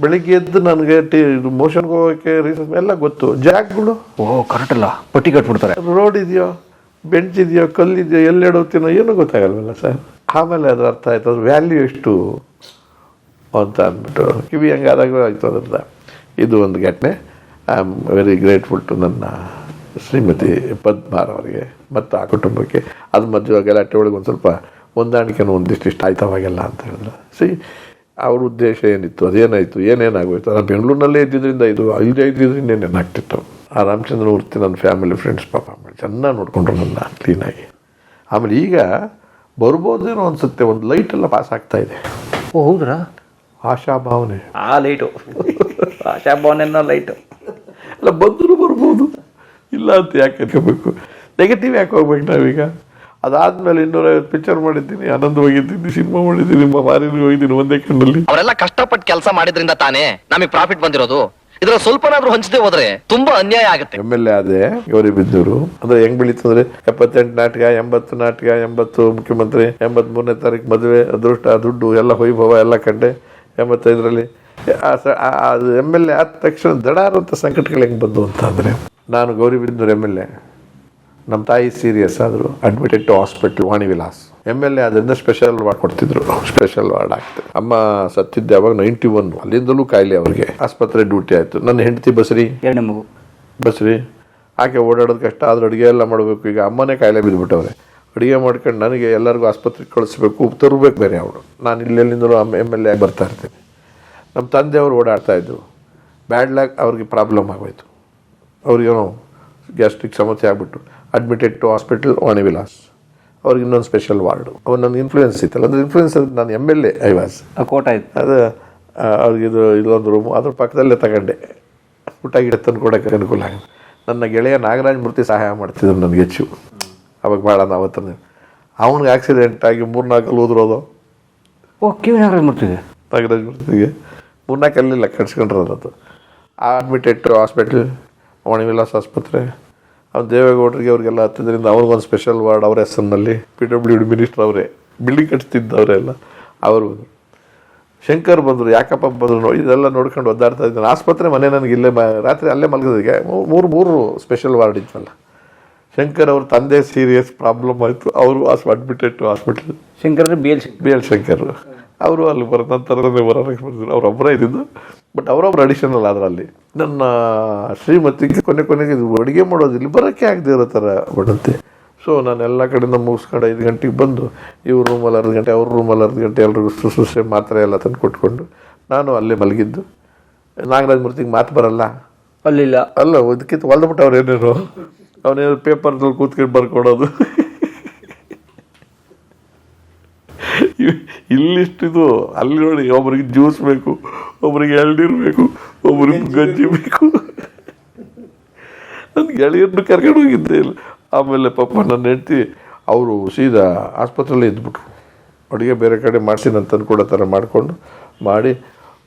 ಬೆಳಿಗ್ಗೆ ಎದ್ದು ನನಗೆ ಟಿ ಮೋಷನ್ಗೆ ಹೋಗೋಕ್ಕೆ ರೀಸನ್ ಎಲ್ಲ ಗೊತ್ತು. ಜಾಗ್ಗಳು. ಓ ಕರೆಕ್ಟ್ ಅಲ್ಲ. ಪಟ್ಟಿ ಕಟ್ಬಿಡ್ತಾರೆ. ರೋಡ್ ಇದೆಯೋ ಬೆಂಚ್ ಇದೆಯೋ ಕಲ್ಲಿದೆಯೋ ಎಲ್ಲಿ ಎಡೋತೀನೋ ಏನೂ ಗೊತ್ತಾಗಲ್ವಲ್ಲ ಸರ್. ಆಮೇಲೆ ಅದು ಅರ್ಥ ಆಯ್ತು. ಅದ್ರ ವ್ಯಾಲ್ಯೂ ಎಷ್ಟು? ಅಂತ ಅಂದ್ಬಿಟ್ಟು ಕಿವಿ ಹಂಗಾದಾಗ ಆಯಿತು ಅದರಿಂದ ಇದು ಒಂದು ಘಟನೆ. I am very grateful to ನನ್ನ ಶ್ರೀಮತಿ ಪದ್ಮಾರ್ ಅವರಿಗೆ, ಮತ್ತು ಆ ಕುಟುಂಬಕ್ಕೆ. ಅದು ಮಧ್ಯೆ ಗಲಾಟೆ ಒಳಗೆ ಒಂದು ಸ್ವಲ್ಪ ಹೊಂದಾಣಿಕೆನೂ ಒಂದಿಷ್ಟು ಇಷ್ಟ ಆಯ್ತವಾಗೆಲ್ಲ ಅಂತ ಹೇಳಿದ್ರು ಸಿ ಅವ್ರ ಉದ್ದೇಶ ಏನಿತ್ತು? ಅದೇನಾಯಿತು? ಏನೇನಾಗೋಯ್ತು? ನಾನು ಬೆಂಗಳೂರಿನಲ್ಲೇ ಇದ್ದಿದ್ದರಿಂದ ಇದು ಐದು ಇದ್ರಿಂದ ಏನೇನಾಗ್ತಿತ್ತು ಆ ರಾಮಚಂದ್ರ ಮೂರ್ತಿ ನನ್ನ ಫ್ಯಾಮಿಲಿ ಫ್ರೆಂಡ್ಸ್ ಪಾಪ ಚೆನ್ನಾಗಿ ನೋಡಿಕೊಂಡ್ರು ನನ್ನ ಕ್ಲೀನಾಗಿ ಆಮೇಲೆ ಈಗ ಬರ್ಬೋದೇನೋ ಅನಿಸುತ್ತೆ. ಒಂದು ಲೈಟ್ ಎಲ್ಲ ಪಾಸ್ ಆಗ್ತಾ ಇದೆ. ಓ, ಹೌದ್ರಾ? ಆಶಾ ಭಾವನೆ ಆ ಲೈಟು ಆಶಾ ಭಾವನೆನ ಲೈಟು ಅಲ್ಲ ಬಂದರೂ ಬರ್ಬೋದು. ಇಲ್ಲ ಅಂತ ಯಾಕೆ ಅನ್ಕೋಬೇಕು? ನೆಗೆಟಿವ್ ಯಾಕೆ ಹೋಗ್ಬೇಕು ನಾವೀಗ? ಅದಾದ್ಮೇಲೆ ಇನ್ನೂರೈವತ್ತು ಪಿಕ್ಚರ್ ಮಾಡಿದ್ದೀನಿ ಆನಂದ್ ಹೋಗಿದ್ದೀನಿ ಸಿನಿಮಾ ಮಾಡಿದ್ದೀನಿ ಮಾರಿನ ಹೋಗಿದ್ದೀನಿ ಒಂದೇ ಕಣ್ಣಲ್ಲಿ. ಅವರೆಲ್ಲ ಕಷ್ಟಪಟ್ಟು ಕೆಲಸ ಮಾಡಿದ್ರಿಂದ ತಾನೇ ನಮಗೆ ಪ್ರಾಫಿಟ್ ಬಂದಿರೋದು. ಇದ್ರ ಸ್ವಲ್ಪನಾದ್ರೂ ಹಂಚದೆ ಹೋದ್ರೆ ತುಂಬಾ ಅನ್ಯಾಯ ಆಗುತ್ತೆ. ಎಂ ಎಲ್ ಎ ಆದೆ ಗೌರಿಬಿದ್ದೂರು ಅಂದ್ರೆ ಹೆಂಗ್ ಬೆಳೀತು ಅಂದ್ರೆ ಎಪ್ಪತ್ತೆಂಟು ನಾಟಕ ಎಂಬತ್ತು ನಾಟಕ ಎಂಬತ್ತು ಮುಖ್ಯಮಂತ್ರಿ ಎಂಬತ್ ಮೂರನೇ ತಾರೀಕು ಮದುವೆ ಅದೃಷ್ಟ ದುಡ್ಡು ಎಲ್ಲ ವೈಭವ ಎಲ್ಲ ಕಂಡೆ. ಎಂಬತ್ತೈದರಲ್ಲಿ. ಅದು ಎಂ ಎಲ್ ಎ ಆದ ತಕ್ಷಣ ದಡಾರಂಥ ಸಂಕಟಗಳು ಹೆಂಗೆ ಬಂದು ಅಂತ ಅಂದರೆ ನಾನು ಗೌರಿಬಿದ್ದೂರು ಎಂ ಎಲ್ ಎ ನಮ್ಮ ತಾಯಿ ಸೀರಿಯಸ್ ಆದರು admitted to hospital Vani Vilas M L A ಅದರಿಂದ ಸ್ಪೆಷಲ್ ವಾರ್ಡ್ ಕೊಡ್ತಿದ್ರು ಸ್ಪೆಷಲ್ ವಾರ್ಡ್ ಆಗ್ತದೆ. ಅಮ್ಮ ಸತ್ತಿದ್ದೆ ಅವಾಗ ನೈಂಟಿ ಒನ್ ಅಲ್ಲಿಂದಲೂ ಕಾಯಿಲೆ ಅವ್ರಿಗೆ. ಆಸ್ಪತ್ರೆ ಡ್ಯೂಟಿ ಆಯಿತು. ನನ್ನ ಹೆಂಡತಿ ಬಸ್ರಿ? ಮಗು. ಬಸ್ರಿ. ಆಕೆ ಓಡಾಡೋದು ಕಷ್ಟ ಆದ್ರೆ ಅಡುಗೆ ಎಲ್ಲ ಮಾಡಬೇಕು. ಈಗ ಅಮ್ಮನೇ ಕಾಯಿಲೆ ಬಿದ್ದುಬಿಟ್ಟವ್ರೆ ಅಡುಗೆ ಮಾಡ್ಕೊಂಡು ನನಗೆ ಎಲ್ಲರಿಗೂ ಆಸ್ಪತ್ರೆಗೆ ಕಳಿಸ್ಬೇಕು ತರಬೇಕು ಬೇರೆ ಅವಳು. ನಾನು ಇಲ್ಲೆಲ್ಲಿಂದಲೂ ಎಂ ಎಲ್ ಎ ಬರ್ತಾ ಇರ್ತೀನಿ. ನಮ್ಮ ತಂದೆಯವರು ಓಡಾಡ್ತಾ ಇದ್ದರು ಬ್ಯಾಡ್ ಲ್ಯಾಕ್ ಅವ್ರಿಗೆ ಪ್ರಾಬ್ಲಮ್ ಆಗೋಯ್ತು. ಅವ್ರಿಗೇನೋ ಗ್ಯಾಸ್ಟ್ರಿಕ್ ಸಮಸ್ಯೆ ಆಗಿಬಿಟ್ಟು ಅಡ್ಮಿಟೆಡ್ ಟು ಹಾಸ್ಪಿಟಲ್ ವಾಣಿವಿಲಾಸ್ ಅವ್ರಿಗೆ ಇನ್ನೊಂದು ಸ್ಪೆಷಲ್ ವಾರ್ಡು ಅವ್ರು ನನ್ನ ಇನ್ಫ್ಲೂಯೆನ್ಸ್ ಇತ್ತಲ್ಲ ಅಂದರೆ ಇನ್ಫ್ಲೂಯೆನ್ಸ್ ನಾನು M L A I was ಆ ಕೋಟ ಆಯ್ತು. ಅದು ಅವ್ರಿಗಿದು ಅವ್ರಿಗೆ ಇದು ಇದೊಂದು ರೂಮು ಅದ್ರ ಪಕ್ಕದಲ್ಲೇ ತಗೊಂಡೆ. ಊಟ ಗಿಡ ತಂದು ಕೊಡೋಕ್ಕೆ ಅನುಕೂಲ ಆಗಿದೆ. ನನ್ನ ಗೆಳೆಯ ನಾಗರಾಜ್ ಮೂರ್ತಿ ಸಹಾಯ ಮಾಡ್ತಿದ್ರು ನನಗೆ ಹೆಚ್ಚು. ಅವಾಗ ಭಾಳ ಅವತ್ತನೇ ಅವನಿಗೆ ಆಕ್ಸಿಡೆಂಟ್ ಆಗಿ ಮೂರ್ನಾಲ್ಕಲ್ಲಿ ಓದಿರೋದು ಓ ಕಿವಿ ನಾಗರಾಜ್ ಮಾಡ್ತಿದೆ ನಾಗರಾಜ್ ಮೂರ್ತಿಗೆ ಮೂರ್ನಾಲ್ಕಲ್ಲಿಲ್ಲ ಕಟ್ಸ್ಕೊಂಡಿರೋದು ಅಡ್ಮಿಟೆಡ್ ಹಾಸ್ಪಿಟ್ಲ್ ವಾಣಿವಿಲಾಸ್ ಆಸ್ಪತ್ರೆ. ಅವ್ನು ದೇವೇಗೌಡರಿಗೆ ಅವ್ರಿಗೆಲ್ಲ ಹತ್ತಿದ್ರಿಂದ ಅವ್ರಿಗೊಂದು ಸ್ಪೆಷಲ್ ವಾರ್ಡ್ ಅವ್ರ ಹೆಸರಿನಲ್ಲಿ ಪಿ ಡಬ್ಲ್ಯೂ ಡಿ ಮಿನಿಸ್ಟರ್ ಅವರೇ. ಬಿಲ್ಡಿಂಗ್ ಕಟ್ತಿದ್ದವರೆಲ್ಲ ಅವರು ಶಂಕರ್ ಬಂದರು ಯಾಕಪ್ಪ ಬಂದರು ನೋಡಿ ಇದೆಲ್ಲ ನೋಡ್ಕೊಂಡು ಒದ್ದಾಡ್ತಾ ಇದ್ದಾನೆ. ಆಸ್ಪತ್ರೆ ಮನೆ ನನಗೆ ಇಲ್ಲೇ ಮ- ರಾತ್ರಿ ಅಲ್ಲೇ ಮಲಗೋದಕ್ಕೆ ಮೂರು ಮೂರು ಸ್ಪೆಷಲ್ ವಾರ್ಡ್ ಇತ್ತಲ್ಲ ಶಂಕರ್ ಅವ್ರ ತಂದೆ ಸೀರಿಯಸ್ ಪ್ರಾಬ್ಲಮ್ ಆಯಿತು. ಅವರು admitted to hospital Shankar B L B L Shankar. ಅವರು ಅಲ್ಲಿ ಬರೋ ನಂತರನೇ ಬರೋಕ್ಕೆ ಬರ್ತಿದ್ರು ಅವರೊಬ್ಬರೇ ಇದ್ದಿದ್ದು. ಬಟ್ ಅವರೊಬ್ಬರು ಅಡಿಷನಲ್ ಆದ್ರೆ ಅಲ್ಲಿ ನನ್ನ ಶ್ರೀಮತಿಗೆ ಕೊನೆ ಕೊನೆಗೆ ಇದು ಅಡುಗೆ ಮಾಡೋದು ಇಲ್ಲಿ ಬರೋಕ್ಕೆ ಆಗದೆ ಇರೋ ಥರ ಬಿಡುತ್ತೆ ಸೊ ನಾನು ಎಲ್ಲ ಕಡೆಯಿಂದ ಮುಗಿಸ್ಕೊಂಡು ಐದು ಗಂಟೆಗೆ ಬಂದು ಇವ್ರ ರೂಮಲ್ಲಿ ಅರ್ಧ ಗಂಟೆ ಅವ್ರ ರೂಮಲ್ಲಿ ಅರ್ಧ ಗಂಟೆ ಎಲ್ರಿಗೂ ಸುಸುಸೆ ಮಾತ್ರೆ ಎಲ್ಲ ತಂದು ಕೊಟ್ಕೊಂಡು ನಾನು ಅಲ್ಲೇ ಮಲಗಿದ್ದು. ನಾಗರಾಜ್ ಮೂರ್ತಿಗೆ ಮಾತು ಬರಲ್ಲ? ಅಲ್ಲಿಲ್ಲ. ಅಲ್ಲ ಇದಕ್ಕಿಂತ ಹೊಲ್ದ್ಬಿಟ್ಟು ಅವ್ರು ಏನೇನು? ಅವನೇನು ಪೇಪರ್ನಲ್ಲಿ ಕೂತ್ಕೊಂಡು ಬರ್ಕೊಡೋದು. ಇಲ್ಲಿಷ್ಟಿದು ಅಲ್ಲಿ ನೋಡಿ ಒಬ್ರಿಗೆ ಜ್ಯೂಸ್ ಬೇಕು ಒಬ್ರಿಗೆ ಎಳ್ನೀರು ಬೇಕು ಒಬ್ರಿಗೆ ಗಂಜಿ ಬೇಕು. ನನ್ನ ಗೆಳೆಯರನ್ನು ಕರ್ಕೊಂಡು ಹೋಗಿದ್ದೆ. ಇಲ್ಲ ಆಮೇಲೆ ಪಾಪ ನನ್ನ ಹೆಂಡತಿ ಅವರು ಸೀದಾ ಆಸ್ಪತ್ರೆಯಲ್ಲೇ ಇದ್ಬಿಟ್ರು. ಅಡುಗೆ ಬೇರೆ ಕಡೆ ಮಾಡ್ತೀನಿ ಅಂತ ಅನ್ಕೊಡೋ ಥರ ಮಾಡಿಕೊಂಡು ಮಾಡಿ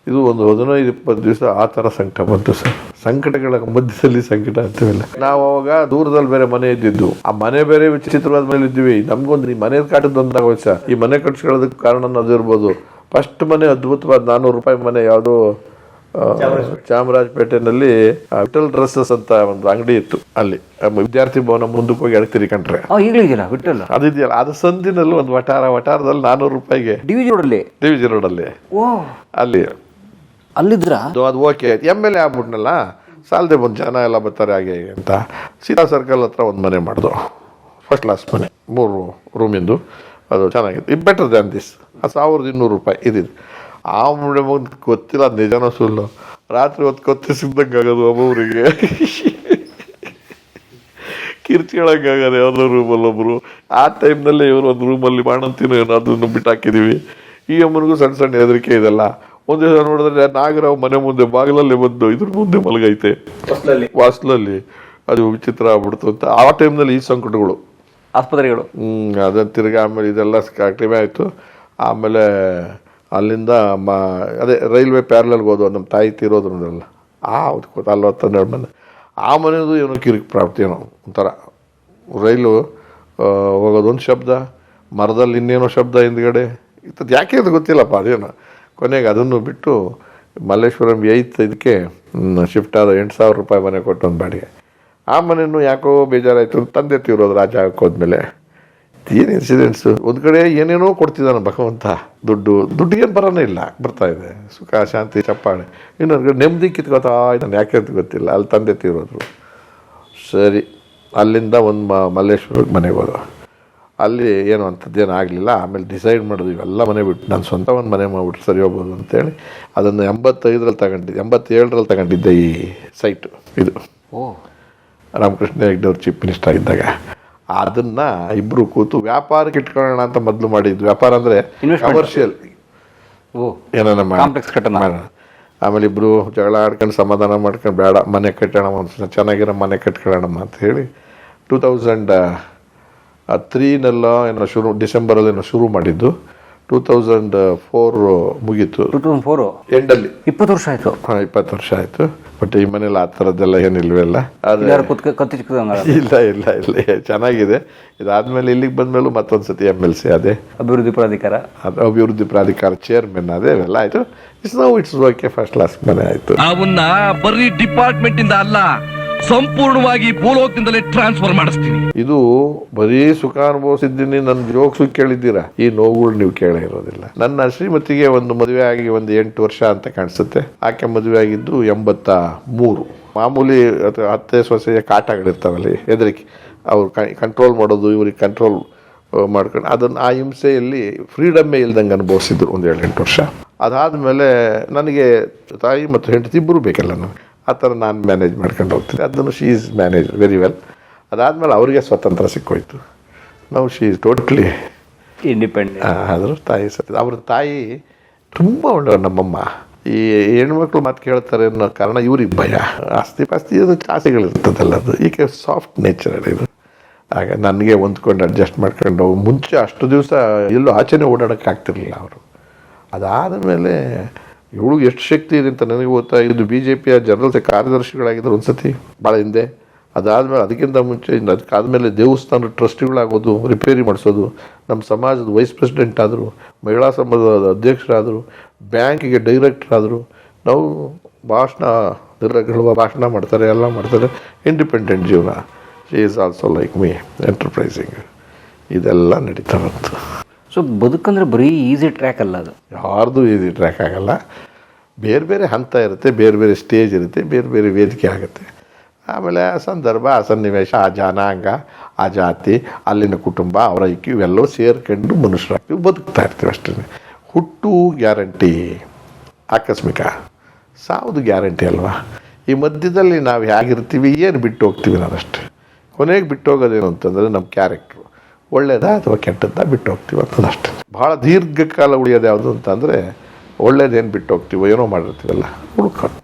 ಇದು ಒಂದು ಹದಿನೈದು ಇಪ್ಪತ್ತು ದಿವಸ ಆ ಥರ ಸಂಕಟ ಬಂತು ಸರ್. ಸಂಕಟಗಳ ಮಧ್ಯದಲ್ಲಿ ಸಂಕಟ ಅಂತೀವಲ್ಲ ನಾವು ಅವಾಗ ದೂರದಲ್ಲಿ ಬೇರೆ ಮನೆ ಇದ್ದಿದ್ದು. ಆ ಮನೆ ಬೇರೆ ವಿಚಿತ್ರವಾದ ಮೇಲೆ ಇದ್ದೀವಿ. ನಮಗೊಂದು ಈ ಮನೆ ಕಾಟದ ಅಂದಾಗ ಸರ್. ಈ ಮನೆ ಕಟ್ಸ್ಕೊಳ್ಳೋದಕ್ಕೆ ಕಾರಣ ಅದಿರ್ಬೋದು ಫಸ್ಟ್ ಮನೆ ಅದ್ಭುತವಾದ ನಾನ್ನೂರು ರೂಪಾಯಿ ಮನೆ ಯಾವುದೋ ಚಾಮರಾಜಪೇಟೆನಲ್ಲಿ ವಿಠಲ್ ಡ್ರೆಸ್ಸಸ್ ಅಂತ ಒಂದು ಅಂಗಡಿ ಇತ್ತು ಅಲ್ಲಿ. ವಿದ್ಯಾರ್ಥಿ ಭವನ ಮುಂದಕ್ಕೆ ಹೋಗಿ ಎಡಕ್ ಕಂಡ್ರೆ. ಆ ಈಗಲೂ ಇದೆಯಲ್ಲ ಬಿಟ್ಟಲ್ಲ ಅದಿದೆಯಲ್ಲ. ಅದು ಸಂದಿನಲ್ಲಿ ಒಂದು ವಟಾರ ವಟಾರದಲ್ಲಿ ನಾನ್ನೂರು ರೂಪಾಯಿಗೆ ಡಿವಿಜಿ ರೋಡಲ್ಲಿ? ಡಿವಿಜಿ ರೋಡಲ್ಲಿ. ಓ. ಅಲ್ಲಿ. ಅಲ್ಲಿದ್ರ? ಅದು ಓಕೆ ಎಂ ಎಲ್ ಎ ಆಗ್ಬಿಟ್ನಲ್ಲ ಸಾಲದೆ ಬಂದು ಜನ ಎಲ್ಲ ಬರ್ತಾರೆ ಹಾಗೆ ಹೀಗೆ ಅಂತ. ಸೀತಾ ಸರ್ಕಲ್ ಹತ್ರ ಒಂದು ಮನೆ ಮಾಡಿದ್ರು ಫಸ್ಟ್ ಕ್ಲಾಸ್ ಮನೆ. ಮೂರು ರೂಮಿಂದು ಅದು ಚೆನ್ನಾಗಿತ್ತು ಇದು ಬೆಟರ್ ದ್ಯಾನ್ ದಿಸ್ ಸಾವಿರದ ಇನ್ನೂರು ರೂಪಾಯಿ ಇದಿದ್ದು ಆ ಮುಂದೆ ಗೊತ್ತಿಲ್ಲ ನಿಜನ ಸುಳ್ಳು. ರಾತ್ರಿ ಹೊತ್ತು ಕೊತ್ತಿ ಸಿಗ್ದಂಗೆ ಆಗೋದು ಒಬ್ಬೊಬ್ರಿಗೆ ಕಿರ್ಚ್ಕೊಳಂಗಾಗದೆ ಯಾವುದೋ ರೂಮಲ್ಲಿ ಒಬ್ಬರು ಆ ಟೈಮ್ನಲ್ಲೇ ಇವರು ಒಂದು ರೂಮಲ್ಲಿ ಮಾಡಂತೀನೋ ಏನೋ ಅದನ್ನು ಬಿಟ್ಟು ಹಾಕಿದ್ದೀವಿ ಈ ಅಮ್ಮನಿಗೂ ಸಣ್ಣ ಸಣ್ಣ ಹೆದರಿಕೆ ಇದೆಲ್ಲ. ಒಂದು ದಿವಸ ನೋಡಿದ್ರೆ ನಾಗರಾವ್ ಮನೆ ಮುಂದೆ ಬಾಗಿಲಲ್ಲಿ ಬಂದು ಇದ್ರ ಮುಂದೆ ಮಲಗೈತೆ. ವಾಸ್ಲಲ್ಲಿ. ಅದು ವಿಚಿತ್ರ ಆಗ್ಬಿಡ್ತು ಅಂತ. ಆ ಟೈಮ್ನಲ್ಲಿ ಈ ಸಂಕಟಗಳು. ಆಸ್ಪತ್ರೆಗಳು. ಹ್ಞೂ ಅದನ್ನು ತಿರ್ಗಿ ಆಮೇಲೆ ಇದೆಲ್ಲ ಕಡಿಮೆ ಆಯಿತು. ಆಮೇಲೆ ಅಲ್ಲಿಂದ ಮ ಅದೇ ರೈಲ್ವೆ ಪ್ಯಾರ್ಲಲ್ಗೆ ಹೋದ್ವು ನಮ್ಮ ತಾಯಿ ತೀರೋದ್ರಲ್ಲ ಆ ಹೊತ್ತು ಅಲ್ಲಿ ಹನ್ನೆರಡು ಮನೆ ಆ ಮನೆಯದು ಏನೋ ಕಿರಿಕ್ ಪ್ರಾಪ್ತಿ ಏನೋ ಒಂಥರ. ರೈಲು ಹೋಗೋದೊಂದು ಶಬ್ದ ಮರದಲ್ಲಿ ಇನ್ನೇನೋ ಶಬ್ದ ಹಿಂದ್ಗಡೆ. ಇಂಥದ್ದು ಯಾಕೆ ಅಂತ ಗೊತ್ತಿಲ್ಲಪ್ಪ ಅದೇನೋ. ಕೊನೆಗೆ ಅದನ್ನು ಬಿಟ್ಟು ಮಲ್ಲೇಶ್ವರಂ ಏಯ್ತ್ ಇದಕ್ಕೆ ಶಿಫ್ಟ್ ಆದ ಎಂಟು ಸಾವಿರ ರೂಪಾಯಿ ಮನೆ ಕೊಟ್ಟು ಒಂದು ಬಾಡಿಗೆ. ಆ ಮನೆಯೂ ಯಾಕೋ ಬೇಜಾರಾಯಿತು ತಂದೆ ತೀರೋದು ರಾಜ ಹೋದ್ಮೇಲೆ. ಏನು ಇನ್ಸಿಡೆಂಟ್ಸು ಒಂದು ಕಡೆ ಏನೇನೋ ಕೊಡ್ತಿದ್ದಾನೆ ಭಗವಂತ. ದುಡ್ಡು ದುಡ್ಡಿಗೇನು ಬರೋನೇ ಇಲ್ಲ, ಬರ್ತಾ ಇದೆ. ಸುಖ, ಶಾಂತಿ, ಚಪ್ಪಾಳೆ. ಇನ್ನೊಂದು ಕಡೆ ನೆಮ್ಮದಿ ಕಿತ್ಕೋತಾ ಇದನ್ನು ಯಾಕೆ ಅಂತ ಗೊತ್ತಿಲ್ಲ. ಅಲ್ಲಿ ತಂದೆ ತೀರೋದ್ರು. ಸರಿ, ಅಲ್ಲಿಂದ ಒಂದು ಮಲ್ಲೇಶ್ವರಕ್ಕೆ ಮನೆಗೆ ಹೋದ ಅಲ್ಲಿ ಏನು ಅಂಥದ್ದೇನು ಆಗಲಿಲ್ಲ. ಆಮೇಲೆ ಡಿಸೈಡ್ ಮಾಡೋದು ಇವೆಲ್ಲ ಮನೆ ಬಿಟ್ಟು ನಾನು ಸ್ವಂತ ಒಂದು ಮನೆ ಮಾಡಿಬಿಟ್ಟು ಸರಿ ಹೋಗ್ಬೋದು ಅಂತೇಳಿ ಅದನ್ನು ಎಂಬತ್ತೈದರಲ್ಲಿ ತಗೊಂಡಿದ್ದೆ ಎಂಬತ್ತೇಳರಲ್ಲಿ ತಗೊಂಡಿದ್ದೆ ಈ ಸೈಟು ಇದು ಓ. ರಾಮಕೃಷ್ಣ ಹೆಗ್ಡೆ ಅವ್ರು ಚೀಫ್ ಮಿನಿಸ್ಟರ್ ಆಗಿದ್ದಾಗ ಅದನ್ನು ಇಬ್ಬರು ಕೂತು ವ್ಯಾಪಾರಕ್ಕೆ ಇಟ್ಕೊಳ್ಳೋಣ ಅಂತ ಮೊದಲು ಮಾಡಿದ್ದು. ವ್ಯಾಪಾರ ಅಂದರೆ. ಕಮರ್ಷಿಯಲ್ ಓ. ಏನೋ ಕಾಂಪ್ಲೆಕ್ಸ್ ಕಟ್ಟೋಣ. ಆಮೇಲೆ ಇಬ್ಬರು ಜಗಳ ಆಡ್ಕೊಂಡು ಸಮಾಧಾನ ಮಾಡ್ಕೊಂಡು ಬೇಡ ಮನೆ ಕಟ್ಟೋಣ ಒಂದು ಚೆನ್ನಾಗಿರೋ ಮನೆ ಕಟ್ಕೊಳ್ಳೋಣ ಅಂತ ಹೇಳಿ ಟೂ ತೌಸಂಡ್ ತ್ರೀನೆಲ್ಲ ಏನೋ ಶುರು ಡಿಸೆಂಬರಲ್ಲಿ ಏನೋ ಶುರು ಮಾಡಿದ್ದು. ಟೂ ತೌಸಂಡ್ ಫೋರ್ ಮುಗೀತು. ಟೂ ತೌಸಂಡ್ ಫೋರು ಎಂಡಲ್ಲಿ. ಇಪ್ಪತ್ತು ವರ್ಷ ಆಯಿತು. ಹಾಂ ಇಪ್ಪತ್ತು ವರ್ಷ ಆಯಿತು. ಬಟ್ ಈ ಮನೇಲಿ ಆ ಥರದ್ದೆಲ್ಲ ಏನಿಲ್ವೆಲ್ಲ ಇಲ್ಲ ಇಲ್ಲ ಇಲ್ಲ ಚೆನ್ನಾಗಿದೆ. ಇದಾದ್ಮೇಲೆ ಇಲ್ಲಿಗೆ ಬಂದ್ಮೇಲೂ ಮತ್ತೊಂದು ಸತಿ ಎಂ ಎಲ್ ಸಿ ಅದೇ. ಅಭಿವೃದ್ಧಿ ಪ್ರಾಧಿಕಾರ. ಅದು ಅಭಿವೃದ್ಧಿ ಪ್ರಾಧಿಕಾರ ಚೇರ್ಮನ್ ಅದೇ ಇವೆಲ್ಲ ಆಯಿತು. It's now it's okay first class ಮನೆ ಆಯಿತು. ಅವನ್ನ ಬರೀ ಡಿಪಾರ್ಟ್ಮೆಂಟ್ ಇಂದ ಅಲ್ಲ ಸಂಪೂರ್ಣವಾಗಿ ಭೂಲೋಕದಿಂದಲೇ ಟ್ರಾನ್ಸ್ಫರ್ ಮಾಡಿಸ್ತೀನಿ. ಇದು ಬರೀ ಸುಖ ಅನುಭವಿಸಿದ್ದೀನಿ, ನನ್ನ ಜೋಕ್ಸು ಕೇಳಿದ್ದೀರಾ? ಈ ನೋವುಗಳು ನೀವು ಕೇಳೇ ಇರೋದಿಲ್ಲ. ನನ್ನ ಶ್ರೀಮತಿಗೆ ಒಂದು ಮದುವೆ ಆಗಿ ಒಂದು ಎಂಟು ವರ್ಷ ಅಂತ ಕಾಣಿಸುತ್ತೆ. ಆಕೆ ಮದುವೆ ಆಗಿದ್ದು ಎಂಬತ್ತ ಮೂರು. ಮಾಮೂಲಿ ಅತ್ತೆ ಸೊಸೆಯ ಕಾಟಗಳಿರ್ತಾವಲ್ಲಿ, ಹೆದರಿಕೆ. ಅವ್ರು ಕಂಟ್ರೋಲ್ ಮಾಡೋದು, ಇವ್ರಿಗೆ ಕಂಟ್ರೋಲ್ ಮಾಡ್ಕೊಂಡು ಅದನ್ನು ಆ ಹಿಂಸೆಯಲ್ಲಿ ಫ್ರೀಡಮ್ಮೇ ಇಲ್ದಂಗೆ ಅನುಭವಿಸಿದ್ರು ಒಂದು ಏಳೆಂಟು ವರ್ಷ. ಅದಾದಮೇಲೆ ನನಗೆ ತಾಯಿ ಮತ್ತು ಹೆಂಡತಿ ಇಬ್ಬರು ಬೇಕಲ್ಲ ನನಗೆ ಆ ಥರ ನಾನು ಮ್ಯಾನೇಜ್ ಮಾಡ್ಕೊಂಡು ಹೋಗ್ತೀನಿ. ಅದನ್ನು she is manage very well ಅದಾದಮೇಲೆ ಅವರಿಗೆ ಸ್ವತಂತ್ರ ಸಿಕ್ಕೋಯ್ತು. ನಾವು ಶೀ ಈಸ್ ಟೋಟ್ಲಿ ಇಂಡಿಪೆಂಡೆಂಟ್ ಆದರೂ ತಾಯಿ ಸತ್ಯ ಅವ್ರ ತಾಯಿ ತುಂಬ ಒಳ್ಳೆಯವ್ರು ನಮ್ಮಮ್ಮ. ಈ ಹೆಣ್ಮಕ್ಳು ಮಾತು ಕೇಳ್ತಾರೆ ಅನ್ನೋ ಕಾರಣ ಇವ್ರಿಗೆ ಭಯ. ಆಸ್ತಿ ಪಾಸ್ತಿ ಅದು ಆಸೆಗಳಿರ್ತದಲ್ಲ ಅದು. ಈಗ ಸಾಫ್ಟ್ ನೇಚರ್ ಇದು. ಆಗ ನನಗೆ ಹೊಂದ್ಕೊಂಡು ಅಡ್ಜಸ್ಟ್ ಮಾಡ್ಕೊಂಡು ಮುಂಚೆ ಅಷ್ಟು ದಿವಸ ಎಲ್ಲೂ ಆಚೆನೇ ಓಡಾಡೋಕ್ಕಾಗ್ತಿರ್ಲಿಲ್ಲ ಅವರು. ಅದಾದ ಮೇಲೆ ಇವಳು ಎಷ್ಟು ಶಕ್ತಿ ಇದೆ ಅಂತ ನನಗೆ ಗೊತ್ತಾ? ಇದು ಬಿ ಜೆ ಪಿಯ ಜನರಲ್ ಕಾರ್ಯದರ್ಶಿಗಳಾಗಿದ್ದರು ಒಂದ್ಸತಿ ಭಾಳ ಹಿಂದೆ. ಅದಾದಮೇಲೆ ಅದಕ್ಕಿಂತ ಮುಂಚೆ ಅದಕ್ಕಾದಮೇಲೆ ದೇವಸ್ಥಾನ ಟ್ರಸ್ಟಿಗಳಾಗೋದು ರಿಪೇರಿ ಮಾಡಿಸೋದು ನಮ್ಮ ಸಮಾಜದ ವೈಸ್ ಪ್ರೆಸಿಡೆಂಟ್ ಆದರು ಮಹಿಳಾ ಸಮಾಜದ ಅಧ್ಯಕ್ಷರಾದರು ಬ್ಯಾಂಕಿಗೆ ಡೈರೆಕ್ಟರ್ ಆದರು ನಾವು ಭಾಷಣ ಹೇಳುವ ಭಾಷಣ ಮಾಡ್ತಾರೆ ಎಲ್ಲ ಮಾಡ್ತಾರೆ. ಇಂಡಿಪೆಂಡೆಂಟ್ ಜೀವನ. She is also like me enterprising ಇದೆಲ್ಲ ನಡೀತಾ ಬಂತು. ಸೊ ಬದುಕಂದ್ರೆ ಬರೀ ಈಸಿ ಟ್ರ್ಯಾಕ್ ಅಲ್ಲ ಅದು. ಯಾರ್ದು ಈಸಿ ಟ್ರ್ಯಾಕ್ ಆಗಲ್ಲ. ಬೇರೆ ಬೇರೆ ಹಂತ ಇರುತ್ತೆ, ಬೇರೆ ಬೇರೆ ಸ್ಟೇಜ್ ಇರುತ್ತೆ, ಬೇರೆ ಬೇರೆ ವೇದಿಕೆ ಆಗುತ್ತೆ. ಆಮೇಲೆ ಆ ಸಂದರ್ಭ, ಆ ಸನ್ನಿವೇಶ, ಆ ಜನಾಂಗ, ಆ ಜಾತಿ, ಅಲ್ಲಿನ ಕುಟುಂಬ, ಅವರ ಐಕ್ಯ ಇವೆಲ್ಲವೂ ಸೇರ್ಕೊಂಡು ಮನುಷ್ಯರಾಗ್ತೀವಿ ಬದುಕ್ತಾ ಇರ್ತೀವಿ ಅಷ್ಟೇ. ಹುಟ್ಟು ಗ್ಯಾರಂಟಿ, ಆಕಸ್ಮಿಕ. ಸಾವುದು ಗ್ಯಾರಂಟಿ ಅಲ್ವಾ? ಈ ಮಧ್ಯದಲ್ಲಿ ನಾವು ಹೇಗಿರ್ತೀವಿ, ಏನು ಬಿಟ್ಟು ಹೋಗ್ತೀವಿ ನಾನಷ್ಟೇ ಕೊನೆಗೆ ಬಿಟ್ಟು ಹೋಗೋದೇನು ಅಂತಂದರೆ ನಮ್ಮ ಕ್ಯಾರೆಕ್ಟ್ರು ಒಳ್ಳೇದಾ ಅಥವಾ ಕೆಟ್ಟದ್ದ ಬಿಟ್ಟು ಹೋಗ್ತೀವಿ ಅನ್ನೋದಷ್ಟೇ. ಭಾಳ ದೀರ್ಘಕಾಲ ಉಳಿಯೋದು ಯಾವುದು ಅಂತಂದರೆ ಒಳ್ಳೇದೇನು ಬಿಟ್ಟು ಹೋಗ್ತೀವೋ ಏನೋ ಮಾಡಿರ್ತೀವಲ್ಲ? ಹುಡ್ಕೊಂಡು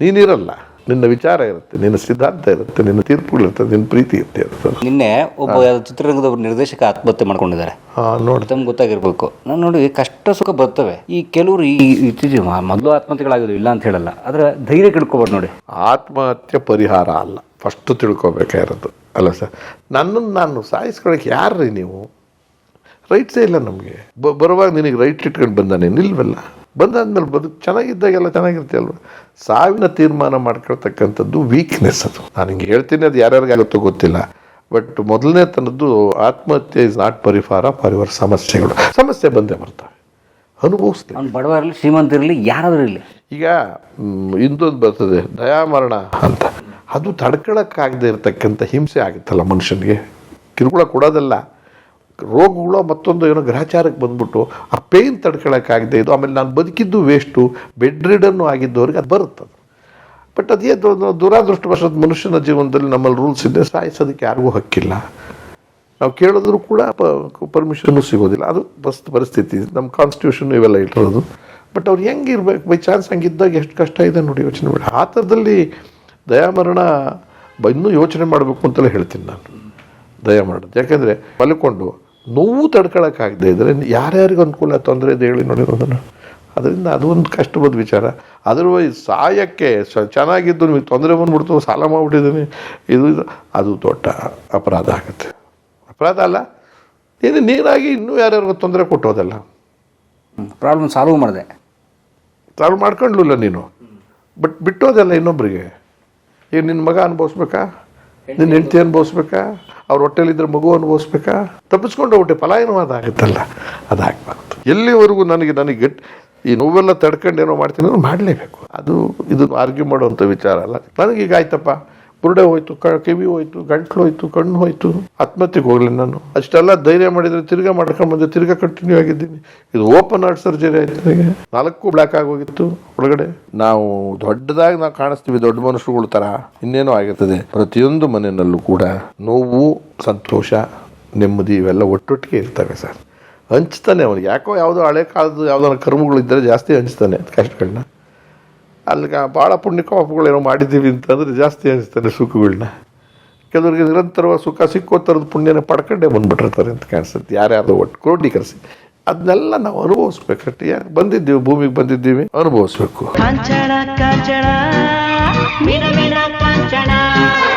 ನೀನಿರಲ್ಲ. ನಿನ್ನ ವಿಚಾರ ಇರುತ್ತೆ ನಿನ್ನ ಸಿದ್ಧಾಂತ ಇರುತ್ತೆ ನಿನ್ನ ತೀರ್ಪುಗಳಿರ್ತದೆ ನಿನ್ನ ಪ್ರೀತಿ ಇರುತ್ತೆ ಇರ್ತದೆ ನಿನ್ನೆ ಒಬ್ಬ ಚಿತ್ರರಂಗದ ಒಬ್ಬ ನಿರ್ದೇಶಕ ಆತ್ಮಹತ್ಯೆ ಮಾಡ್ಕೊಂಡಿದ್ದಾರೆ. ನೋಡಿ. ತಮ್ಗೆ ಗೊತ್ತಾಗಿರ್ಬೇಕು. ನಾನು ನೋಡಿ ಕಷ್ಟ ಸುಖ ಬರ್ತವೆ. ಈ ಕೆಲವರು ಈ ಇತ್ತೀಚೆ ಮೊದಲು ಆತ್ಮಹತ್ಯೆಗಳಾಗೋದು ಇಲ್ಲ ಅಂತ ಹೇಳಲ್ಲ. ಆದರೆ ಧೈರ್ಯ ಕಿಡ್ಕೋಬಾರ್ದು ನೋಡಿ. ಆತ್ಮಹತ್ಯೆ ಪರಿಹಾರ ಅಲ್ಲ. ಫಸ್ಟ್ ತಿಳ್ಕೊಬೇಕಾಗಿರೋದು ಅಲ್ಲ ಸರ್ ನನ್ನನ್ನು ನಾನು ಸಾಯಿಸ್ಕೊಳಕ್ಕೆ ಯಾರ್ರೀ ನೀವು? ರೈಟ್ಸೇ ಇಲ್ಲ ನಮಗೆ. ಬರುವಾಗ ನಿನಗೆ ರೈಟ್ ಇಟ್ಕೊಂಡು ಬಂದಾನೇನು ನಿಲ್ವಲ್ಲ ಬಂದಾದ್ಮೇಲೆ ಬದುಕು ಚೆನ್ನಾಗಿದ್ದಾಗೆಲ್ಲ ಚೆನ್ನಾಗಿರ್ತೀಯಲ್ವ ಸಾವಿನ ತೀರ್ಮಾನ ಮಾಡ್ಕೊಳ್ತಕ್ಕಂಥದ್ದು ವೀಕ್ನೆಸ್ ಅದು. ನಾನು ಹಿಂಗೆ ಹೇಳ್ತೀನಿ ಅದು ಯಾರ್ಯಾರಿಗಾಗುತ್ತೋ ಗೊತ್ತಿಲ್ಲ. ಬಟ್ ಮೊದಲನೇ ತನದ್ದು ಆತ್ಮಹತ್ಯೆ ಇಸ್ ನಾಟ್ ಪರಿಹಾರ ಫಾರ್ ಯುವರ್ ಸಮಸ್ಯೆಗಳು. ಸಮಸ್ಯೆ ಬಂದೇ ಬರ್ತವೆ. ಅನುಭವಿಸ್ತೀವಿ ಅವ್ನು ಬಡವ ಇರಲಿ ಶ್ರೀಮಂತ ಇರಲಿ ಯಾರಾದರೂ ಇರಲಿ. ಈಗ ಇಂದೊಂದು ಬರ್ತದೆ ದಯಾಮರಣ ಅಂತ. ಅದು ತಡ್ಕೊಳಕ್ಕಾಗದೇ ಇರತಕ್ಕಂಥ ಹಿಂಸೆ ಆಗುತ್ತಲ್ಲ ಮನುಷ್ಯನಿಗೆ? ಕಿರುಕುಳ ಕೊಡೋದಲ್ಲ. ರೋಗಗಳು ಮತ್ತೊಂದು ಏನೋ ಗ್ರಹಚಾರಕ್ಕೆ ಬಂದ್ಬಿಟ್ಟು ಆ ಪೇಯ್ನ್ ತಡ್ಕೊಳಕ್ಕಾಗದೆ ಇದು. ಆಮೇಲೆ ನಾನು ಬದುಕಿದ್ದು ವೇಸ್ಟು ಬೆಡ್ ರಿಡನ್ನು ಆಗಿದ್ದವ್ರಿಗೆ ಅದು ಬರುತ್ತೆ ಬಟ್ ಅದೇ ದುರಾದೃಷ್ಟವಶದ ಮನುಷ್ಯನ ಜೀವನದಲ್ಲಿ ನಮ್ಮಲ್ಲಿ ರೂಲ್ಸ್ ಇದೆ, ಸಾಯಿಸೋದಕ್ಕೆ ಯಾರಿಗೂ ಹಕ್ಕಿಲ್ಲ. ನಾವು ಕೇಳಿದ್ರು ಕೂಡ ಪರ್ಮಿಷನ್ನು ಸಿಗೋದಿಲ್ಲ. ಅದು ಬಸ್ ಪರಿಸ್ಥಿತಿ. ನಮ್ಮ ಕಾನ್ಸ್ಟಿಟ್ಯೂಷನ್ ಇವೆಲ್ಲ ಇಟ್ಟಿರೋದು. ಬಟ್ ಅವ್ರು ಹೆಂಗೆ ಇರ್ಬೇಕು? ಬೈ ಚಾನ್ಸ್ ಹಂಗಿದ್ದಾಗ ಎಷ್ಟು ಕಷ್ಟ ಇದೆ ನೋಡಿ ಯೋಚನೆ ಮಾಡಿ. ಆ ಥರದಲ್ಲಿ ದಯಾಮರಣ ಇನ್ನೂ ಯೋಚನೆ ಮಾಡಬೇಕು ಅಂತಲೇ ಹೇಳ್ತೀನಿ ನಾನು. ದಯಾಮರಣ. ಯಾಕೆಂದರೆ ಮಲ್ಕೊಂಡು ನೋವು ತಡ್ಕೊಳಕ್ಕಾಗದೇ ಇದ್ದರೆ ಯಾರ್ಯಾರಿಗೂ ಅನುಕೂಲ ತೊಂದರೆ ಇದೆ ಹೇಳಿ ನೋಡಿರೋದನ್ನು ಅದರಿಂದ ಅದು ಒಂದು ಕಷ್ಟವಾದ ವಿಚಾರ. ಅದರ್ವೈಸ್ ಸಾಯಕ್ಕೆ ಸ ಚೆನ್ನಾಗಿದ್ದು ನಿಮಗೆ ತೊಂದರೆ ಬಂದ್ಬಿಡ್ತು ಸಾಲ ಮಾಡಿಬಿಟ್ಟಿದ್ದೀನಿ ಇದು ಇದು ಅದು ದೊಡ್ಡ ಅಪರಾಧ ಆಗುತ್ತೆ. ಅಪರಾಧ ಅಲ್ಲ ನೀನು ನೀರಾಗಿ ಇನ್ನೂ ಯಾರ್ಯಾರಿಗೂ ತೊಂದರೆ ಕೊಟ್ಟೋದಲ್ಲ. ಪ್ರಾಬ್ಲಮ್ ಸಾಲ್ವ್ ಮಾಡಿದೆ. ಸಾಲ್ವ್ ಮಾಡ್ಕೊಂಡ್ಲಿಲ್ಲ ನೀನು. ಬಟ್ ಬಿಟ್ಟೋದಲ್ಲ ಇನ್ನೊಬ್ಬರಿಗೆ ಈಗ ನಿನ್ನ ಮಗ ಅನುಭವಿಸ್ಬೇಕಾ? ನಿನ್ನ ಹೆಂಡತಿ ಅನುಭವಿಸ್ಬೇಕಾ ಅವ್ರ ಹೊಟ್ಟೆಲಿದ್ರೆ ಮಗು ಅನುಭವಿಸ್ಬೇಕಾ ತಪ್ಪಿಸ್ಕೊಂಡು ಹೊಟ್ಟೆ ಪಲಾಯನವಾದ ಆಗುತ್ತಲ್ಲ, ಅದಾಗಬಾರ್ದು. ಎಲ್ಲಿವರೆಗೂ ನನಗೆ ನನಗೆ ಗಟ್ಟಿ, ಈ ನೋವೆಲ್ಲ ತಡ್ಕೊಂಡು ಏನೋ ಮಾಡ್ತೀನಿ ಅಂದ್ರೆ ಮಾಡಲೇಬೇಕು. ಅದು ಇದು ಆರ್ಗ್ಯೂ ಮಾಡುವಂಥ ವಿಚಾರ ಅಲ್ಲ. ನನಗೀಗ ಆಯ್ತಪ್ಪ ಬುರುಡೆ ಹೋಯ್ತು ಕಿವಿ ಹೋಯ್ತು ಗಂಟ್ಲು ಹೋಯ್ತು ಕಣ್ಣು ಹೋಯ್ತು ಆತ್ಮಹತ್ಯೆಗೆ ಹೋಗ್ಲಿ ನಾನು. ಅಷ್ಟೆಲ್ಲ ಧೈರ್ಯ ಮಾಡಿದ್ರೆ ತಿರ್ಗಾ ಮಾಡ್ಕೊಂಡು ಬಂದೆ ತಿರ್ಗಾ ಕಂಟಿನ್ಯೂ ಆಗಿದ್ದೀನಿ. ಇದು ಓಪನ್ ಹಾರ್ಟ್ ಸರ್ಜರಿ ಆಯ್ತು. ನನಗೆ ನಾಲ್ಕು ಬ್ಲ್ಯಾಕ್ ಆಗೋಗಿತ್ತು ಒಳಗಡೆ. ನಾವು ದೊಡ್ಡದಾಗಿ ನಾವು ಕಾಣಿಸ್ತೀವಿ ದೊಡ್ಡ ಮನುಷ್ಯರುಗಳ ತರ. ಇನ್ನೇನೋ ಆಗಿರ್ತದೆ. ಪ್ರತಿಯೊಂದು ಮನೆಯಲ್ಲೂ ಕೂಡ ನೋವು ಸಂತೋಷ ನೆಮ್ಮದಿ ಇವೆಲ್ಲ ಒಟ್ಟೊಟ್ಟಿಗೆ ಇರ್ತವೆ ಸರ್. ಹಂಚ್ತಾನೆ ಅವನಿಗೆ. ಯಾಕೋ ಯಾವುದೋ ಹಳೆ ಕಾಲದ ಯಾವುದೋ ಕರ್ಮಗಳಿದ್ದರೆ ಜಾಸ್ತಿ ಹಂಚ್ತಾನೆ ಕಷ್ಟಗಳನ್ನ. ಅಲ್ಲಿಗೆ ಭಾಳ ಪುಣ್ಯ ಪಾಪಗಳು ಏನೋ ಮಾಡಿದ್ದೀವಿ ಅಂತಂದರೆ ಜಾಸ್ತಿ ಅನಿಸ್ತಾನೆ ಸುಖಗಳನ್ನ ಕೆಲವರಿಗೆ ನಿರಂತರವಾಗಿ ಸುಖ ಸಿಕ್ಕೋ ಥರದ ಪುಣ್ಯನ ಪಡ್ಕೊಂಡೇ ಬಂದುಬಿಟ್ಟಿರ್ತಾರೆ ಅಂತ ಕಾಣಿಸುತ್ತೆ. ಯಾರ್ಯಾರು ಒಟ್ಟು ಕ್ರೋಢೀಕರಿಸಿ. ಅದನ್ನೆಲ್ಲ ನಾವು ಅನುಭವಿಸ್ಬೇಕಷ್ಟೇ ಯಾಕೆ ಬಂದಿದ್ದೀವಿ, ಭೂಮಿಗೆ ಬಂದಿದ್ದೀವಿ, ಅನುಭವಿಸ್ಬೇಕು.